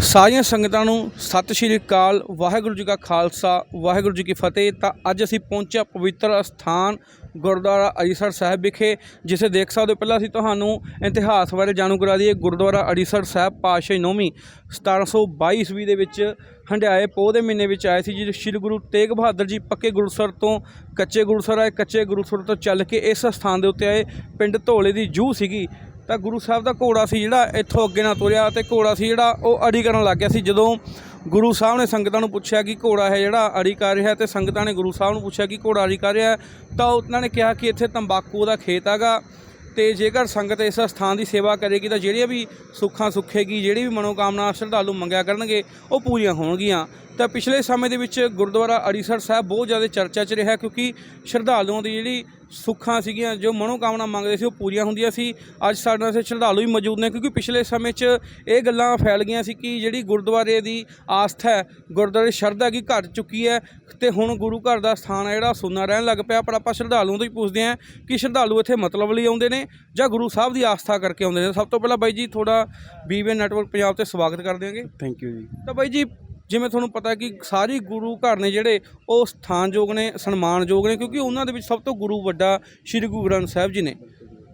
ਸਾਰੀਆਂ ਸੰਗਤਾਂ ਨੂੰ ਸਤਿ ਸ਼੍ਰੀ ਅਕਾਲ, ਵਾਹਿਗੁਰੂ ਜੀ ਕਾ ਖਾਲਸਾ, ਵਾਹਿਗੁਰੂ ਜੀ ਕੀ ਫਤਿਹ। ਤਾਂ ਅੱਜ ਅਸੀਂ ਪਹੁੰਚਿਆ ਪਵਿੱਤਰ ਸਥਾਨ ਗੁਰਦੁਆਰਾ ਅੜੀਸਰ ਸਾਹਿਬ ਵਿਖੇ ਜਿਸੇ ਦੇਖ ਸਕਦੇ ਹੋ ਪਹਿਲਾਂ ਅਸੀਂ ਤੁਹਾਨੂੰ ਇਤਿਹਾਸ ਬਾਰੇ ਜਾਣੂ ਕਰਾ ਦਈਏ। ਗੁਰਦੁਆਰਾ ਅੜੀਸਰ ਸਾਹਿਬ ਪਾਤਸ਼ਾਹੀ ਨੌਵੀਂ 1722 ਈਸਵੀ ਦੇ ਵਿੱਚ ਹੰਡਿਆਏ ਪੋਹ ਦੇ ਮਹੀਨੇ ਵਿੱਚ ਆਏ ਸੀ ਜਦੋਂ ਸ੍ਰੀ ਗੁਰੂ ਤੇਗ ਬਹਾਦਰ ਜੀ ਪੱਕੇ ਗੁਰਸਰ ਤੋਂ ਕੱਚੇ ਗੁਰਸਰ ਆਏ। ਕੱਚੇ ਗੁਰਸਰ ਤੋਂ ਚੱਲ ਕੇ ਇਸ ਸਥਾਨ ਦੇ ਉੱਤੇ ਆਏ। ਪਿੰਡ ਧੋਲੇ ਦੀ ਜੂਹ ਸੀਗੀ। ਤਾਂ ਗੁਰੂ ਸਾਹਿਬ ਦਾ ਘੋੜਾ ਸੀ ਜਿਹੜਾ ਇੱਥੋਂ ਅੱਗੇ ਨਾ ਤੁਰਿਆ ਤੇ ਘੋੜਾ ਸੀ ਜਿਹੜਾ ਉਹ ਅੜੀ ਕਰਨ ਲੱਗ ਗਿਆ ਸੀ। ਜਦੋਂ ਗੁਰੂ ਸਾਹਿਬ ਨੇ ਸੰਗਤਾਂ ਨੂੰ ਪੁੱਛਿਆ ਕਿ ਘੋੜਾ ਹੈ ਜਿਹੜਾ ਅੜੀ ਕਰ ਰਿਹਾ ਤੇ ਸੰਗਤਾਂ ਨੇ ਗੁਰੂ ਸਾਹਿਬ ਨੂੰ ਪੁੱਛਿਆ ਕਿ ਘੋੜਾ ਅੜੀ ਕਰ ਰਿਹਾ ਤਾਂ ਉਹਨਾਂ ਨੇ ਕਿਹਾ ਕਿ ਇੱਥੇ ਤੰਬਾਕੂ ਦਾ ਖੇਤ ਹੈਗਾ ਤੇ ਜੇਕਰ ਸੰਗਤ ਇਸ ਸਥਾਨ ਦੀ ਸੇਵਾ ਕਰੇਗੀ ਤਾਂ ਜਿਹੜੀਆਂ ਵੀ ਸੁੱਖਾਂ ਸੁੱਖੇਗੀ, ਜਿਹੜੀ ਵੀ ਮਨੋਕਾਮਨਾ ਸ਼ਰਧਾਲੂ ਮੰਗਿਆ ਕਰਨਗੇ, ਉਹ ਪੂਰੀਆਂ ਹੋਣਗੀਆਂ। ਤਾਂ ਪਿਛਲੇ ਸਮੇਂ ਦੇ ਵਿੱਚ ਗੁਰਦੁਆਰਾ ਅੜੀਸਰ ਸਾਹਿਬ ਬਹੁਤ ਜ਼ਿਆਦਾ ਚਰਚਾ 'ਚ ਰਿਹਾ ਕਿਉਂਕਿ ਸ਼ਰਧਾਲੂਆਂ ਦੀ ਜਿਹੜੀ ਸੁੱਖਾਂ ਸੀਗੀਆਂ ਜੋ ਮਨੋਕਾਮਨਾ ਮੰਗਦੇ ਸੀ ਉਹ ਪੂਰੀਆਂ ਹੁੰਦੀਆਂ ਸੀ। ਅੱਜ ਸਾਡੇ ਨਾਲ ਸ਼ਰਧਾਲੂ ਵੀ ਮੌਜੂਦ ਨੇ ਕਿਉਂਕਿ ਪਿਛਲੇ ਸਮੇਂ 'ਚ ਇਹ ਗੱਲਾਂ ਫੈਲ ਗਈਆਂ ਸੀ ਕਿ ਜਿਹੜੀ ਗੁਰਦੁਆਰੇ ਦੀ ਆਸਥਾ ਹੈ ਗੁਰਦੁਆਰੇ ਸ਼ਰਧਾ ਕੀ ਘਟ ਚੁੱਕੀ ਹੈ ਤੇ ਹੁਣ ਗੁਰੂ ਘਰ ਦਾ ਸਥਾਨ ਹੈ ਜਿਹੜਾ ਸੁੰਨਾ ਰਹਿਣ ਲੱਗ ਪਿਆ। ਪਰ ਆਪਾਂ ਸ਼ਰਧਾਲੂਆਂ ਤੋਂ ਹੀ ਪੁੱਛਦੇ ਹਾਂ ਕਿ ਸ਼ਰਧਾਲੂ ਇੱਥੇ ਮਤਲਬ ਲਈ ਆਉਂਦੇ ਨੇ ਜਾਂ ਗੁਰੂ ਸਾਹਿਬ ਦੀ ਆਸਥਾ ਕਰਕੇ ਆਉਂਦੇ ਨੇ। ਸਭ ਤੋਂ ਪਹਿਲਾਂ ਬਾਈ ਜੀ ਤੁਹਾਡਾ ਬੀਵੇ ਨੈਟਵਰਕ ਪੰਜਾਬ ਤੇ ਸਵਾਗਤ ਕਰਦੇ ਹਾਂਗੇ। ਥੈਂਕ ਯੂ ਜੀ। ਤਾਂ ਬਾਈ ਜੀ ਜਿਵੇਂ ਤੁਹਾਨੂੰ ਪਤਾ ਕਿ ਸਾਰੇ ਗੁਰੂ ਘਰ ਨੇ ਜਿਹੜੇ ਉਹ ਸਥਾਨਯੋਗ ਨੇ, ਸਨਮਾਨਯੋਗ ਨੇ, ਕਿਉਂਕਿ ਉਹਨਾਂ ਦੇ ਵਿੱਚ ਸਭ ਤੋਂ ਗੁਰੂ ਵੱਡਾ ਸ੍ਰੀ ਗੁਰੂ ਗ੍ਰੰਥ ਸਾਹਿਬ ਜੀ ਨੇ।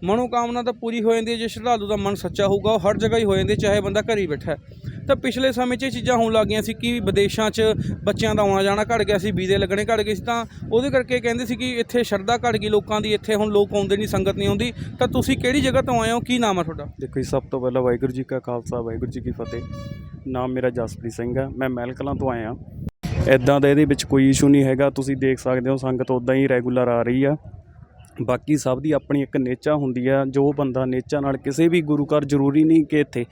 ਮਨੋਕਾਮਨਾ ਤਾਂ ਪੂਰੀ ਹੋ ਜਾਂਦੀ ਹੈ ਜੇ ਸ਼ਰਧਾਲੂ ਦਾ ਮਨ ਸੱਚਾ ਹੋਊਗਾ ਉਹ ਹਰ ਜਗ੍ਹਾ ਹੀ ਹੋ ਜਾਂਦੀ ਹੈ, ਚਾਹੇ ਬੰਦਾ ਘਰ ਹੀ ਬੈਠਾ ਤਾਂ ਪਿਛਲੇ ਸਮੇਂ 'ਚ ਇਹ ਚੀਜ਼ਾਂ ਹੋਣ ਲੱਗ ਗਈਆਂ ਸੀ ਕਿ ਵਿਦੇਸ਼ਾਂ 'ਚ ਬੱਚਿਆਂ ਦਾ ਆਉਣਾ ਜਾਣਾ ਘਟ ਗਿਆ ਸੀ ਵੀਜ਼ੇ ਲੱਗਣੇ ਘਟ ਗਏ ਸੀ ਤਾਂ ਉਹਦੇ ਕਰਕੇ ਕਹਿੰਦੇ ਸੀ ਕਿ ਇੱਥੇ ਸ਼ਰਧਾ ਘਟ ਗਈ ਲੋਕਾਂ ਦੀ ਇੱਥੇ ਹੁਣ ਲੋਕ ਆਉਂਦੇ ਨਹੀਂ ਸੰਗਤ ਨਹੀਂ ਆਉਂਦੀ। ਤਾਂ ਤੁਸੀਂ ਕਿਹੜੀ ਜਗ੍ਹਾ ਤੋਂ ਆਏ ਹੋ? ਕੀ ਨਾਮ ਹੈ ਤੁਹਾਡਾ? ਦੇਖੋ ਜੀ ਸਭ ਤੋਂ ਪਹਿਲਾਂ ਵਾਹਿਗੁਰੂ ਜੀ ਕਾ ਖਾਲਸਾ ਵਾਹਿਗੁਰੂ ਜੀ ਕੀ ਫਤਿਹ। ਨਾਮ ਮੇਰਾ ਜਸਪ੍ਰੀਤ ਸਿੰਘ ਹੈ ਮੈਂ ਮਹਿਲ ਕਲਾਂ ਤੋਂ ਆਇਆ। ਇਦਾਂ ਦਾ ਇਹਦੇ ਵਿੱਚ ਕੋਈ ਇਸ਼ੂ ਨਹੀਂ ਹੈਗਾ ਤੁਸੀਂ ਦੇਖ ਸਕਦੇ ਹੋ ਸੰਗਤ ਉਦਾਂ ਹੀ ਰੈਗੂਲਰ ਆ ਰਹੀ ਆ। ਬਾਕੀ ਸਭ ਦੀ ਆਪਣੀ ਇੱਕ ਨੇਚਾ ਹੁੰਦੀ ਆ, ਜੋ ਬੰਦਾ ਨੇਚਾ ਨਾਲ ਕਿਸੇ ਵੀ ਗੁਰੂ ਘਰ ਜ਼ਰੂਰੀ ਨਹੀਂ ਕਿ ਇੱਥੇ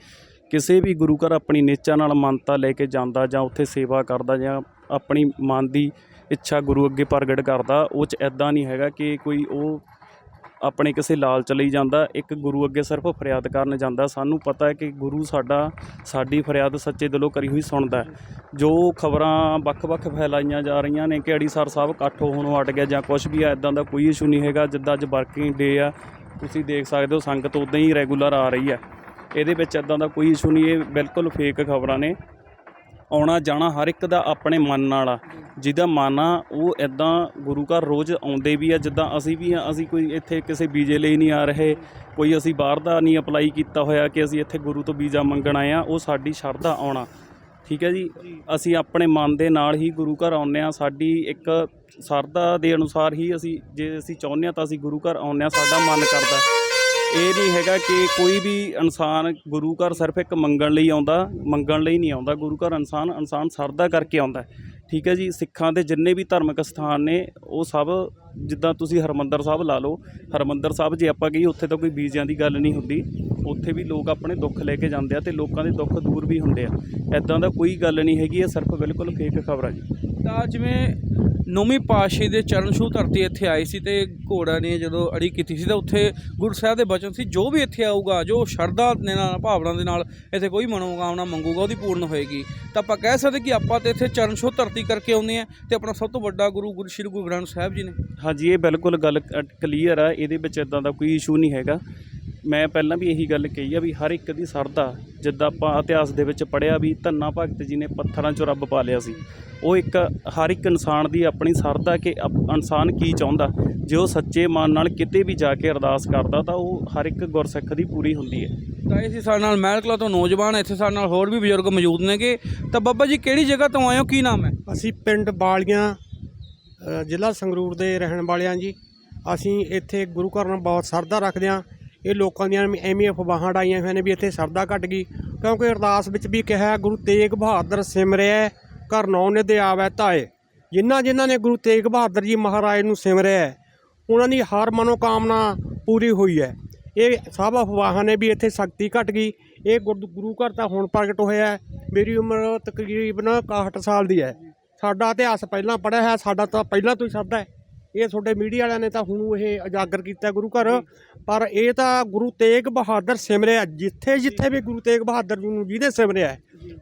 ਕਿਸੇ ਵੀ ਗੁਰੂ ਘਰ ਆਪਣੀ ਨੇਚਾ ਨਾਲ ਮੰਨਤਾ ਲੈ ਕੇ ਜਾਂਦਾ ਜਾਂ ਉੱਥੇ ਸੇਵਾ ਕਰਦਾ ਜਾਂ ਆਪਣੀ ਮਨ ਦੀ ਇੱਛਾ ਗੁਰੂ ਅੱਗੇ ਪ੍ਰਗਟ ਕਰਦਾ, ਉਹ ਚ ਐਦਾਂ ਨਹੀਂ ਹੈਗਾ ਕਿ ਕੋਈ ਉਹ ਆਪਣੇ ਕਿਸੇ ਲਾਲਚ ਲਈ ਜਾਂਦਾ, ਇੱਕ ਗੁਰੂ ਅੱਗੇ ਸਿਰਫ ਫਰਿਆਦ ਕਰਨ ਜਾਂਦਾ। ਸਾਨੂੰ ਪਤਾ ਹੈ ਕਿ ਗੁਰੂ ਸਾਡਾ, ਸਾਡੀ ਫਰਿਆਦ ਸੱਚੇ ਦਿਲੋਂ ਕਰੀ ਹੋਈ ਸੁਣਦਾ ਜੋ ਖਬਰਾਂ ਵੱਖ-ਵੱਖ ਫੈਲਾਈਆਂ ਜਾ ਰਹੀਆਂ ਨੇ ਕਿ ਅੜੀਸਰ ਸਾਹਿਬ ਇਕੱਠ ਹੋਣੋਂ ਹਟ ਗਿਆ ਜਾਂ ਕੁਝ ਵੀ ਹੈ ਇਦਾਂ ਦਾ ਕੋਈ ਇਸ਼ੂ ਨਹੀਂ ਹੈਗਾ। ਜਿੱਦਾਂ ਅੱਜ ਵਰਕਿੰਗ ਡੇ ਆ, ਤੁਸੀਂ ਦੇਖ ਸਕਦੇ ਹੋ ਸੰਗਤ ਉਦਾਂ ਹੀ ਰੈਗੂਲਰ ਆ ਰਹੀ ਹੈ। ਇਹਦੇ ਵਿੱਚ ਇਦਾਂ ਦਾ ਕੋਈ ਇਸ਼ੂ ਨਹੀਂ, ਇਹ ਬਿਲਕੁਲ ਫੇਕ ਖਬਰਾਂ ਨੇ। ਆਉਣਾ ਜਾਣਾ ਹਰ ਇੱਕ ਦਾ ਆਪਣੇ ਮਨ ਨਾਲ ਆ। ਜਿਹਦਾ ਮਨ ਆ, ਉਹ ਇਦਾਂ ਗੁਰੂ ਘਰ ਰੋਜ਼ ਆਉਂਦੇ ਵੀ ਆ, ਜਿੱਦਾਂ ਅਸੀਂ ਵੀ ਆ, ਅਸੀਂ ਕੋਈ ਇੱਥੇ ਕਿਸੇ ਵੀਜ਼ੇ ਲਈ ਨਹੀਂ ਆ ਰਹੇ, ਕੋਈ ਅਸੀਂ ਬਾਹਰ ਦਾ ਨਹੀਂ ਅਪਲਾਈ ਕੀਤਾ ਹੋਇਆ ਕਿ ਅਸੀਂ ਇੱਥੇ ਗੁਰੂ ਤੋਂ ਵੀਜ਼ਾ ਮੰਗਣ ਆਏ ਆ, ਉਹ ਸਾਡੀ ਸ਼ਰਧਾ ਆਉਣਾ। ਠੀਕ ਹੈ ਜੀ? ਅਸੀਂ ਆਪਣੇ ਮਨ ਦੇ ਨਾਲ ਹੀ ਗੁਰੂ ਘਰ ਆਉਂਦੇ ਆ, ਸਾਡੀ ਇੱਕ ਸ਼ਰਧਾ ਦੇ ਅਨੁਸਾਰ ਹੀ ਅਸੀਂ, ਜੇ ਅਸੀਂ ਚਾਹੁੰਦੇ ਆ ਤਾਂ ਅਸੀਂ ਗੁਰੂ ਘਰ ਆਉਂਦੇ ਆ, ਸਾਡਾ ਮਨ ਕਰਦਾ। ਇਹ ਨਹੀਂ ਹੈਗਾ ਕਿ ਕੋਈ ਵੀ ਇਨਸਾਨ ਗੁਰੂ ਘਰ ਸਿਰਫ ਇੱਕ ਮੰਗਣ ਲਈ ਆਉਂਦਾ, ਮੰਗਣ ਲਈ ਨਹੀਂ ਆਉਂਦਾ। ਗੁਰੂ ਘਰ ਇਨਸਾਨ ਇਨਸਾਨ ਸਰਦਾ ਕਰਕੇ ਆਉਂਦਾ ਠੀਕ ਹੈ ਜੀ, ਸਿੱਖਾਂ ਦੇ ਜਿੰਨੇ ਵੀ ਧਾਰਮਿਕ ਸਥਾਨ ਨੇ, ਉਹ ਸਭ ਜਿੱਦਾਂ ਤੁਸੀਂ ਹਰਮੰਦਰ ਸਾਹਿਬ ਲਾ ਲਓ, ਹਰਮੰਦਰ ਸਾਹਿਬ ਜੇ ਆਪਾਂ ਗਈ ਉੱਥੇ ਤਾਂ ਕੋਈ ਬੀਜਿਆਂ ਦੀ ਗੱਲ ਨਹੀਂ ਹੁੰਦੀ। ਉੱਥੇ ਵੀ ਲੋਕ ਆਪਣੇ ਦੁੱਖ ਲੈ ਕੇ ਜਾਂਦੇ ਆ ਤੇ ਲੋਕਾਂ ਦੇ ਦੁੱਖ ਦੂਰ ਵੀ ਹੁੰਦੇ ਆ। ਐਦਾਂ ਦਾ ਕੋਈ ਗੱਲ ਨਹੀਂ ਹੈਗੀ, ਇਹ ਸਿਰਫ ਬਿਲਕੁਲ ਫੇਕ ਖਬਰ ਆ ਜੀ। ਤਾਂ ਜਿਵੇਂ ਨੌਵੀਂ ਪਾਤਸ਼ਾਹੀ ਦੇ ਚਰਨ ਛੂਹ ਧਰਤੀ ਇੱਥੇ ਆਈ ਸੀ ਤੇ ਘੋੜਾ ਨੇ ਜਦੋਂ ਅੜੀ ਕੀਤੀ ਸੀ ਤਾਂ ਉੱਥੇ ਗੁਰੂ ਸਾਹਿਬ ਦੇ ਬਚਨ ਸੀ, ਜੋ ਵੀ ਇੱਥੇ ਆਊਗਾ, ਜੋ ਸ਼ਰਧਾ ਦੇ ਨਾਲ, ਭਾਵਨਾ ਦੇ ਨਾਲ ਇੱਥੇ ਕੋਈ ਮਨੋਕਾਮਨਾ ਮੰਗੂਗਾ, ਉਹਦੀ ਪੂਰਨ ਹੋਏਗੀ। ਤਾਂ ਆਪਾਂ ਕਹਿ ਸਕਦੇ ਕਿ ਆਪਾਂ ਤੇ ਇੱਥੇ ਚਰਨ ਛੂਹ ਧਰਤੀ ਕਰਕੇ ਆਉਂਦੇ ਆ ਤੇ ਆਪਣਾ ਸਭ ਤੋਂ ਵੱਡਾ ਗੁਰੂ ਗੁਰੂ, ਸ਼੍ਰੀ ਗੁਰੂ ਗ੍ਰੰਥ ਸਾਹਿਬ ਜੀ ਨੇ। ਹਾਂਜੀ, ਇਹ ਬਿਲਕੁਲ ਗੱਲ ਕਲੀਅਰ ਆ, ਇਹਦੇ ਵਿੱਚ ਇਦਾਂ ਦਾ ਕੋਈ ਇਸ਼ੂ ਨਹੀਂ ਹੈਗਾ। ਮੈਂ ਪਹਿਲਾਂ ਵੀ ਇਹੀ ਗੱਲ ਕਹੀ ਆ ਵੀ ਹਰ ਇੱਕ ਦੀ ਸਰਦਾ ਜਿੱਦਾਂ ਆਪਾਂ ਇਤਿਹਾਸ ਦੇ ਵਿੱਚ ਪੜਿਆ ਵੀ ਧੰਨਾ ਭਗਤ ਜੀ ਨੇ ਪੱਥਰਾਂ 'ਚੋਂ ਰੱਬ ਪਾ ਲਿਆ ਸੀ। ਉਹ ਇੱਕ ਹਰ ਇੱਕ ਇਨਸਾਨ ਦੀ ਆਪਣੀ ਸਰਦਾ ਕਿ ਅਪ- ਇਨਸਾਨ ਕੀ ਚਾਹੁੰਦਾ ਜੇ ਉਹ ਸੱਚੇ ਮਨ ਨਾਲ ਕਿਤੇ ਵੀ ਜਾ ਕੇ ਅਰਦਾਸ ਕਰਦਾ ਤਾਂ ਉਹ ਹਰ ਇੱਕ ਗੁਰਸਿੱਖ ਦੀ ਪੂਰੀ ਹੁੰਦੀ ਹੈ। ਤਾਂ ਇਹ ਸੀ ਸਾਡੇ ਨਾਲ ਮਹਿਲ ਕਲਾ ਤੋਂ ਨੌਜਵਾਨ ਇੱਥੇ ਸਾਡੇ ਨਾਲ ਹੋਰ ਵੀ ਬਜ਼ੁਰਗ ਮੌਜੂਦ ਨੇਗੇ। ਤਾਂ ਬਾਬਾ ਜੀ ਕਿਹੜੀ ਜਗ੍ਹਾ ਤੋਂ ਆਏ ਹੋ? ਕੀ ਨਾਮ ਹੈ? ਅਸੀਂ ਪਿੰਡ ਬਾਲੀਆਂ ਜ਼ਿਲ੍ਹਾ ਸੰਗਰੂਰ ਦੇ ਰਹਿਣ ਵਾਲਿਆਂ ਜੀ। ਅਸੀਂ ਇੱਥੇ ਗੁਰੂ ਘਰ ਨਾਲ ਬਹੁਤ ਸਰਦਾ ਰੱਖਦੇ ਹਾਂ। ਇਹ ਲੋਕਾਂ ਦੀਆਂ ਐਵੇਂ ਅਫਵਾਹਾਂ ਉਡਾਈਆਂ ਹੋਈਆਂ ਨੇ ਵੀ ਇੱਥੇ ਸਰਦਾ ਘਟ ਗਈ। ਕਿਉਂਕਿ ਅਰਦਾਸ ਵਿੱਚ ਵੀ ਕਿਹਾ ਗੁਰੂ ਤੇਗ ਬਹਾਦਰ ਸਿਮਰਿਆ ਘਰ ਨੌ ਨਿਧਿ ਆਵੈ ਧਾਏ ਜਿਨ੍ਹਾਂ ਜਿਨ੍ਹਾਂ ਨੇ ਗੁਰੂ ਤੇਗ ਬਹਾਦਰ ਜੀ ਮਹਾਰਾਜ ਨੂੰ ਸਿਮਰਿਆ ਉਹਨਾਂ ਦੀ ਹਰ ਮਨੋਕਾਮਨਾ ਪੂਰੀ ਹੋਈ ਹੈ। ਇਹ ਸਭ ਅਫਵਾਹਾਂ ਨੇ ਵੀ ਇੱਥੇ ਸ਼ਕਤੀ ਘਟ ਗਈ। ਇਹ ਗੁਰ- ਗੁਰੂ ਘਰ ਤਾਂ ਹੁਣ ਪ੍ਰਗਟ ਹੋਇਆ ਮੇਰੀ ਉਮਰ ਤਕਰੀਬਨ 61 ਸਾਲ ਦੀ ਹੈ। ਸਾਡਾ ਇਤਿਹਾਸ ਪਹਿਲਾਂ ਪੜਿਆ ਹੈ ਸਾਡਾ ਤਾਂ ਪਹਿਲਾਂ ਤੋਂ ਹੀ ਸਰਦਾ ਹੈ। ਇਹ ਤੁਹਾਡੇ ਮੀਡੀਆ ਵਾਲਿਆਂ ਨੇ ਤਾਂ ਹੁਣ ਇਹ ਉਜਾਗਰ ਕੀਤਾ ਗੁਰੂ ਘਰ। ਪਰ ਇਹ ਤਾਂ ਗੁਰੂ ਤੇਗ ਬਹਾਦਰ ਸਿਮਰਿਆ, ਜਿੱਥੇ ਜਿੱਥੇ ਵੀ ਗੁਰੂ ਤੇਗ ਬਹਾਦਰ ਜੀ ਨੂੰ ਜਿਹਦੇ ਸਿਮਰਿਆ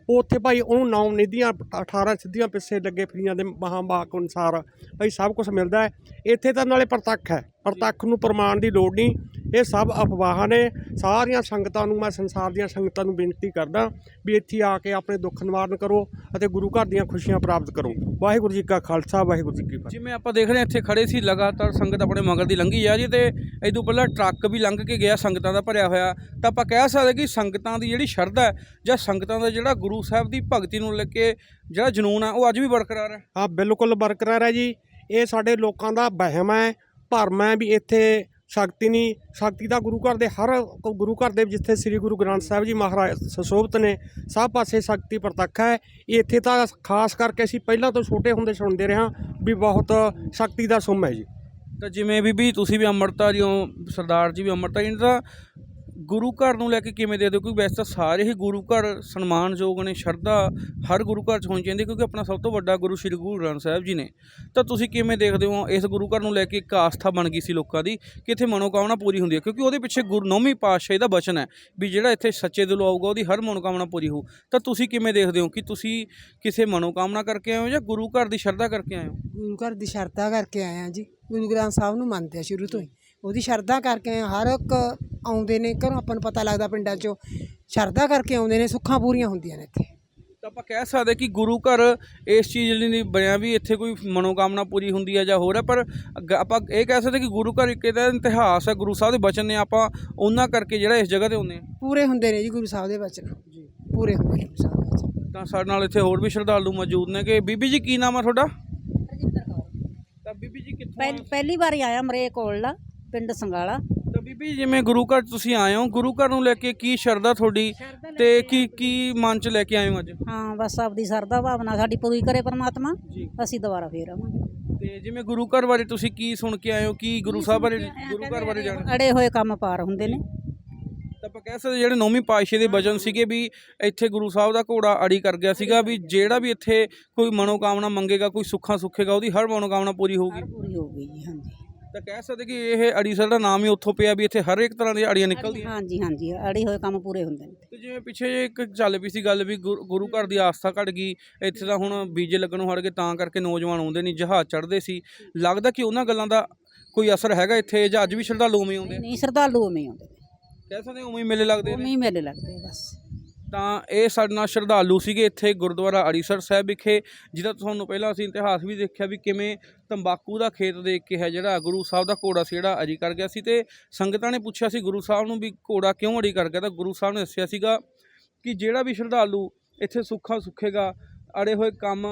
ਉਹ ਉੱਥੇ ਭਾਈ ਉਹਨੂੰ ਨੌ ਨਿਧੀਆਂ 18 ਸਿੱਧੀਆਂ ਪਿੱਛੇ ਲੱਗੇ ਫਰੀਆਂ ਦੇ ਮਹਾਂਬਾਕ ਅਨੁਸਾਰ। ਭਾਈ ਸਭ ਕੁਝ ਮਿਲਦਾ ਹੈ। ਇੱਥੇ ਤਾਂ ਨਾਲੇ ਪ੍ਰਤੱਖ ਹੈ। ਪ੍ਰਤੱਖ ਨੂੰ ਪ੍ਰਮਾਣ ਦੀ ਲੋੜ ਨਹੀਂ। ਇਹ ਸਭ ਅਫਵਾਹਾਂ ਨੇ। ਸਾਰੀਆਂ ਸੰਗਤਾਂ ਨੂੰ ਮੈਂ ਸੰਸਾਰ ਦੀਆਂ ਸੰਗਤਾਂ ਨੂੰ ਬੇਨਤੀ ਕਰਦਾ ਵੀ ਇੱਥੇ ਆ ਕੇ ਆਪਣੇ ਦੁੱਖ ਨਿਵਾਰਨ ਕਰੋ ਅਤੇ ਗੁਰੂ ਘਰ ਦੀਆਂ ਖੁਸ਼ੀਆਂ ਪ੍ਰਾਪਤ ਕਰੋ। ਵਾਹਿਗੁਰੂ ਜੀ ਕਾ ਖਾਲਸਾ, ਵਾਹਿਗੁਰੂ ਜੀ ਕੀ ਫਤਿਹ। ਜਿਵੇਂ ਆਪਾਂ ਦੇਖ ਰਹੇ ਹਾਂ, ਇੱਥੇ ਖੜੇ ਸੀ ਲਗਾਤਾਰ ਸੰਗਤ ਆਪਣੇ ਮਗਰ ਦੀ ਲੰਘੀ ਜਾ ਜੀ ਤੇ ਇਹ ਤੋਂ ਪਹਿਲਾਂ ਟਰੱਕ ਵੀ ਲੰਘ ਕੇ ਗਿਆ, ਸੰਗਤਾਂ ਦਾ ਭਰਿਆ ਹੋਇਆ। ਤਾਂ ਆਪਾਂ ਕਹਿ ਸਕਦੇ ਕਿ ਸੰਗਤਾਂ ਦੀ ਜਿਹੜੀ ਸ਼ਰਧਾ ਹੈ ਜਾਂ ਸੰਗਤਾਂ ਦਾ ਜਿਹੜਾ ਗੁਰੂ ਸਾਹਿਬ ਦੀ ਭਗਤੀ ਨੂੰ ਲੈ ਕੇ ਜਿਹੜਾ ਜਨੂਨ ਹੈ ਉਹ ਅੱਜ ਵੀ ਬਰਕਰਾਰ ਹੈ? ਆ ਬਿਲਕੁਲ ਬਰਕਰਾਰ ਹੈ ਜੀ। ਇਹ ਸਾਡੇ ਲੋਕਾਂ ਦਾ ਵਹਿਮ ਹੈ ਭਰਮ ਹੈ ਵੀ ਇੱਥੇ ਸ਼ਕਤੀ ਨਹੀਂ। ਸ਼ਕਤੀ ਤਾਂ ਗੁਰੂ ਘਰ ਦੇ ਹਰ ਗੁਰੂ ਘਰ ਦੇ ਜਿੱਥੇ ਸ੍ਰੀ ਗੁਰੂ ਗ੍ਰੰਥ ਸਾਹਿਬ ਜੀ ਮਹਾਰਾਜ ਸੁਸ਼ੋਭਤ ਨੇ ਸਭ ਪਾਸੇ ਸ਼ਕਤੀ ਪ੍ਰਤੱਖ ਹੈ। ਇੱਥੇ ਤਾਂ ਖਾਸ ਕਰਕੇ ਅਸੀਂ ਪਹਿਲਾਂ ਤੋਂ ਛੋਟੇ ਹੁੰਦੇ ਸੁਣਦੇ ਰਹੇ ਹਾਂ ਵੀ ਬਹੁਤ ਸ਼ਕਤੀ ਦਾ ਸੁੰਮ ਹੈ ਜੀ। ਤਾਂ ਜਿਵੇਂ ਬੀਬੀ ਤੁਸੀਂ ਵੀ ਅੰਮ੍ਰਿਤਧਾਰੀ ਹੋ ਸਰਦਾਰ ਜੀ ਵੀ ਅੰਮ੍ਰਿਤਧਾਰੀ ਨੇ ਤਾਂ ਗੁਰੂ ਘਰ ਨੂੰ ਲੈ ਕੇ ਕਿਵੇਂ ਦੇ ਦਿਓ? ਕਿਉਂਕਿ ਵੈਸੇ ਤਾਂ ਸਾਰੇ ਹੀ ਗੁਰੂ ਘਰ ਸਨਮਾਨਯੋਗ ਨੇ, ਸ਼ਰਧਾ ਹਰ ਗੁਰੂ ਘਰ 'ਚ ਹੋਣੀ ਚਾਹੀਦੀ, ਕਿਉਂਕਿ ਆਪਣਾ ਸਭ ਤੋਂ ਵੱਡਾ ਗੁਰੂ ਸ੍ਰੀ ਗੁਰੂ ਗ੍ਰੰਥ ਸਾਹਿਬ ਜੀ ਨੇ। ਤਾਂ ਤੁਸੀਂ ਕਿਵੇਂ ਦੇਖਦੇ ਹੋ ਇਸ ਗੁਰੂ ਘਰ ਨੂੰ ਲੈ ਕੇ ਇੱਕ ਆਸਥਾ ਬਣ ਗਈ ਸੀ ਲੋਕਾਂ ਦੀ, ਕਿ ਇੱਥੇ ਮਨੋਕਾਮਨਾ ਪੂਰੀ ਹੁੰਦੀ ਹੈ? ਕਿਉਂਕਿ ਉਹਦੇ ਪਿੱਛੇ ਗੁਰੂ ਨੌਵੀਂ ਪਾਤਸ਼ਾਹੀ ਦਾ ਬਚਨ ਹੈ ਵੀ ਜਿਹੜਾ ਇੱਥੇ ਸੱਚੇ ਦਿਲੋਂ ਆਊਗਾ, ਉਹਦੀ ਹਰ ਮਨੋਕਾਮਨਾ ਪੂਰੀ ਹੋਊ। ਤਾਂ ਤੁਸੀਂ ਕਿਵੇਂ ਦੇਖਦੇ ਹੋ ਕਿ ਤੁਸੀਂ ਕਿਸੇ ਮਨੋਕਾਮਨਾ ਕਰਕੇ ਆਏ ਹੋ ਜਾਂ ਗੁਰੂ ਘਰ ਦੀ ਸ਼ਰਧਾ ਕਰਕੇ ਆਏ ਹੋ? ਗੁਰੂ ਘਰ ਦੀ ਸ਼ਰਧਾ ਕਰਕੇ ਆਏ ਆ ਜੀ। ਗੁਰੂ ਗ੍ਰੰਥ ਸਾਹਿਬ ਨੂੰ ਮੰਨਦੇ ਆ ਸ਼ੁਰੂ ਤੋਂ ਹੀ। ਉਹਦੀ ਸ਼ਰਧਾ ਕਰਕੇ ਹਾਂ। ਹਰ ਇੱਕ ਆਉਂਦੇ ਨੇ ਘਰੋਂ ਆਪਾਂ ਨੂੰ ਪਤਾ ਲੱਗਦਾ ਪਿੰਡਾਂ 'ਚੋਂ ਸ਼ਰਧਾ ਕਰਕੇ ਆਉਂਦੇ ਨੇ ਸੁੱਖਾਂ ਪੂਰੀਆਂ ਹੁੰਦੀਆਂ ਨੇ ਇੱਥੇ। ਤਾਂ ਆਪਾਂ ਕਹਿ ਸਕਦੇ ਕਿ ਗੁਰੂ ਘਰ ਇਸ ਚੀਜ਼ ਲਈ ਨਹੀਂ ਬਣਿਆ ਵੀ ਇੱਥੇ ਕੋਈ ਮਨੋਕਾਮਨਾ ਪੂਰੀ ਹੁੰਦੀ ਹੈ ਜਾਂ ਹੋਰ ਹੈ ਪਰ ਅੱਗ- ਆਪਾਂ ਇਹ ਕਹਿ ਸਕਦੇ ਕਿ ਗੁਰੂ ਘਰ ਇੱਕ ਇਹਦਾ ਇਤਿਹਾਸ ਹੈ ਗੁਰੂ ਸਾਹਿਬ ਦੇ ਬਚਨ ਨੇ ਆਪਾਂ ਉਹਨਾਂ ਕਰਕੇ ਜਿਹੜਾ ਇਸ ਜਗ੍ਹਾ ਤੇ ਹੁੰਦੇ ਆ ਪੂਰੇ ਹੁੰਦੇ ਨੇ ਜੀ ਗੁਰੂ ਸਾਹਿਬ ਦੇ ਬਚਨ ਜੀ। ਪੂਰੇ ਹੁੰਦੇ ਨੇ ਗੁਰੂ ਸਾਹਿਬ ਦੇ ਬਚਨ। ਤਾਂ ਸਾਡੇ ਨਾਲ ਇੱਥੇ ਹੋਰ ਵੀ ਸ਼ਰਧਾਲੂ ਮੌਜੂਦ ਨੇ ਕਿ ਬੀਬੀ ਜੀ ਕੀ ਨਾਮ ਆ ਤੁਹਾਡਾ? ਤਾਂ ਬੀਬੀ ਜੀ ਕਿੱਥੋਂ ਪਹਿ- ਪਹਿਲੀ ਵਾਰੀ ਆਇਆ ਮਰੇ ਕੋਲ ਪਿੰਡ ਸੰਗਾਲਾ। ਤਾਂ ਬੀਬੀ ਜਿਵੇਂ ਗੁਰੂ ਘਰ ਤੁਸੀਂ ਆਏ ਹੋ ਗੁਰੂ ਘਰ ਨੂੰ ਲੈ ਕੇ ਕੀ ਸ਼ਰਧਾ ਤੁਹਾਡੀ ਤੇ ਕੀ ਕੀ ਮਨ ਚ ਲੈ ਕੇ ਆਏ ਹੋ ਅੱਜ? ਹਾਂ ਬਸ ਆਪਦੀ ਸਰਦਾ ਭਾਵਨਾ ਸਾਡੀ ਪੂਰੀ ਕਰੇ ਪਰਮਾਤਮਾ ਜੀ। ਅਸੀਂ ਦੁਬਾਰਾ ਫੇਰ ਆਵਾਂਗੇ। ਤੇ ਜਿਵੇਂ ਗੁਰੂ ਘਰ ਬਾਰੇ ਤੁਸੀਂ ਕੀ ਸੁਣ ਕੇ ਆਏ ਹੋ ਕੀ ਗੁਰੂ ਸਾਹਿਬ ਬਾਰੇ ਗੁਰੂ ਘਰ ਬਾਰੇ ਜਾਣ ਅੜੇ ਹੋਏ ਕੰਮ ਪਾਰ ਹੁੰਦੇ ਨੇ। ਤਾਂ ਆਪਾਂ ਕਹਿ ਸਕਦੇ ਜਿਹੜੇ ਨੌਵੀਂ ਪਾਤਸ਼ਾਹ ਦੇ ਵਚਨ ਸੀਗੇ ਵੀ ਇੱਥੇ ਗੁਰੂ ਸਾਹਿਬ ਦਾ ਘੋੜਾ ਅੜੀ ਕਰ ਗਿਆ ਸੀਗਾ ਵੀ ਜਿਹੜਾ ਵੀ ਇੱਥੇ ਕੋਈ ਮਨੋਕਾਮਨਾ ਮੰਗੇਗਾ ਕੋਈ ਸੁੱਖਾਂ ਸੁੱਖੇਗਾ ਉਹਦੀ ਹਰ ਮਨੋਕਾਮਨਾ ਪੂਰੀ ਹੋਊਗੀ ਪੂਰੀ ਹੋ ਗਈ ਜੀ ਹਾਂਜੀ। ਤਾਂ ਕਹਿ ਸਕਦੇ ਕਿ ਇਹ ਅੜੀਸਰ ਦਾ ਨਾਮ ਹੀ ਉੱਥੋਂ ਪਿਆ ਵੀ ਇੱਥੇ ਹਰ ਇੱਕ ਤਰ੍ਹਾਂ ਦੀਆਂ ਅੜੀਆਂ ਨਿਕਲਦੀਆਂ ਹਾਂਜੀ ਹਾਂਜੀ ਅੜੇ ਹੋਏ ਕੰਮ ਪੂਰੇ ਹੁੰਦੇ ਨੇ। ਤੇ ਜਿਵੇਂ ਪਿੱਛੇ ਇੱਕ ਚੱਲ ਪਈ ਸੀ ਗੱਲ ਵੀ ਗੁਰੂ ਗੁਰੂ ਘਰ ਦੀ ਆਸਥਾ ਘਟ ਗਈ ਇੱਥੇ ਤਾਂ ਹੁਣ ਬੀਜੇ ਲੱਗਣੋਂ ਹਟ ਗਏ ਤਾਂ ਕਰਕੇ ਨੌਜਵਾਨ ਆਉਂਦੇ ਨਹੀਂ ਜਹਾਜ਼ ਚੜ੍ਹਦੇ ਸੀ। ਲੱਗਦਾ ਕਿ ਉਹਨਾਂ ਗੱਲਾਂ ਦਾ ਕੋਈ ਅਸਰ ਹੈਗਾ ਇੱਥੇ ਜਾਂ ਅੱਜ ਵੀ ਸ਼ਰਧਾਲੂ ਉਵੇਂ ਆਉਂਦੇ ਨਹੀਂ ਸ਼ਰਧਾਲੂ ਉਵੇਂ ਹੀ ਆਉਂਦੇ ਨੇ। ਕਹਿ ਸਕਦੇ ਉਵੇਂ ਹੀ ਮੇਲੇ ਲੱਗਦੇ ਉਵੇਂ ਨੇ ਹੀ ਮੇਲੇ ਲੱਗਦੇ ਆ ਬਸ। ਤਾਂ ਇਹ ਸਾਡੇ ਨਾਲ ਸ਼ਰਧਾਲੂ ਸੀਗੇ ਇੱਥੇ ਗੁਰਦੁਆਰਾ ਅੜੀਸਰ ਸਾਹਿਬ ਵਿਖੇ ਜਿਹਦਾ ਤੁਹਾਨੂੰ ਪਹਿਲਾਂ ਅਸੀਂ ਇਤਿਹਾਸ ਵੀ ਦੇਖਿਆ ਵੀ ਕਿਵੇਂ ਤੰਬਾਕੂ ਦਾ ਖੇਤ ਦੇਖ ਕੇ ਹੈ ਜਿਹੜਾ, ਗੁਰੂ ਸਾਹਿਬ ਦਾ ਘੋੜਾ ਸੀ ਜਿਹੜਾ ਅੜੀ ਕਰ ਗਿਆ ਸੀ ਤੇ ਸੰਗਤਾਂ ਨੇ ਪੁੱਛਿਆ ਸੀ ਗੁਰੂ ਸਾਹਿਬ ਨੂੰ ਵੀ ਘੋੜਾ ਕਿਉਂ ਅੜੀ ਕਰ ਗਿਆ ਤਾਂ ਗੁਰੂ ਸਾਹਿਬ ਨੇ ਦੱਸਿਆ ਸੀਗਾ ਕਿ ਜਿਹੜਾ ਵੀ ਸ਼ਰਧਾਲੂ ਇੱਥੇ ਸੁੱਖਾ ਸੁੱਖੇਗਾ, ਅੜੇ ਹੋਏ ਕੰਮ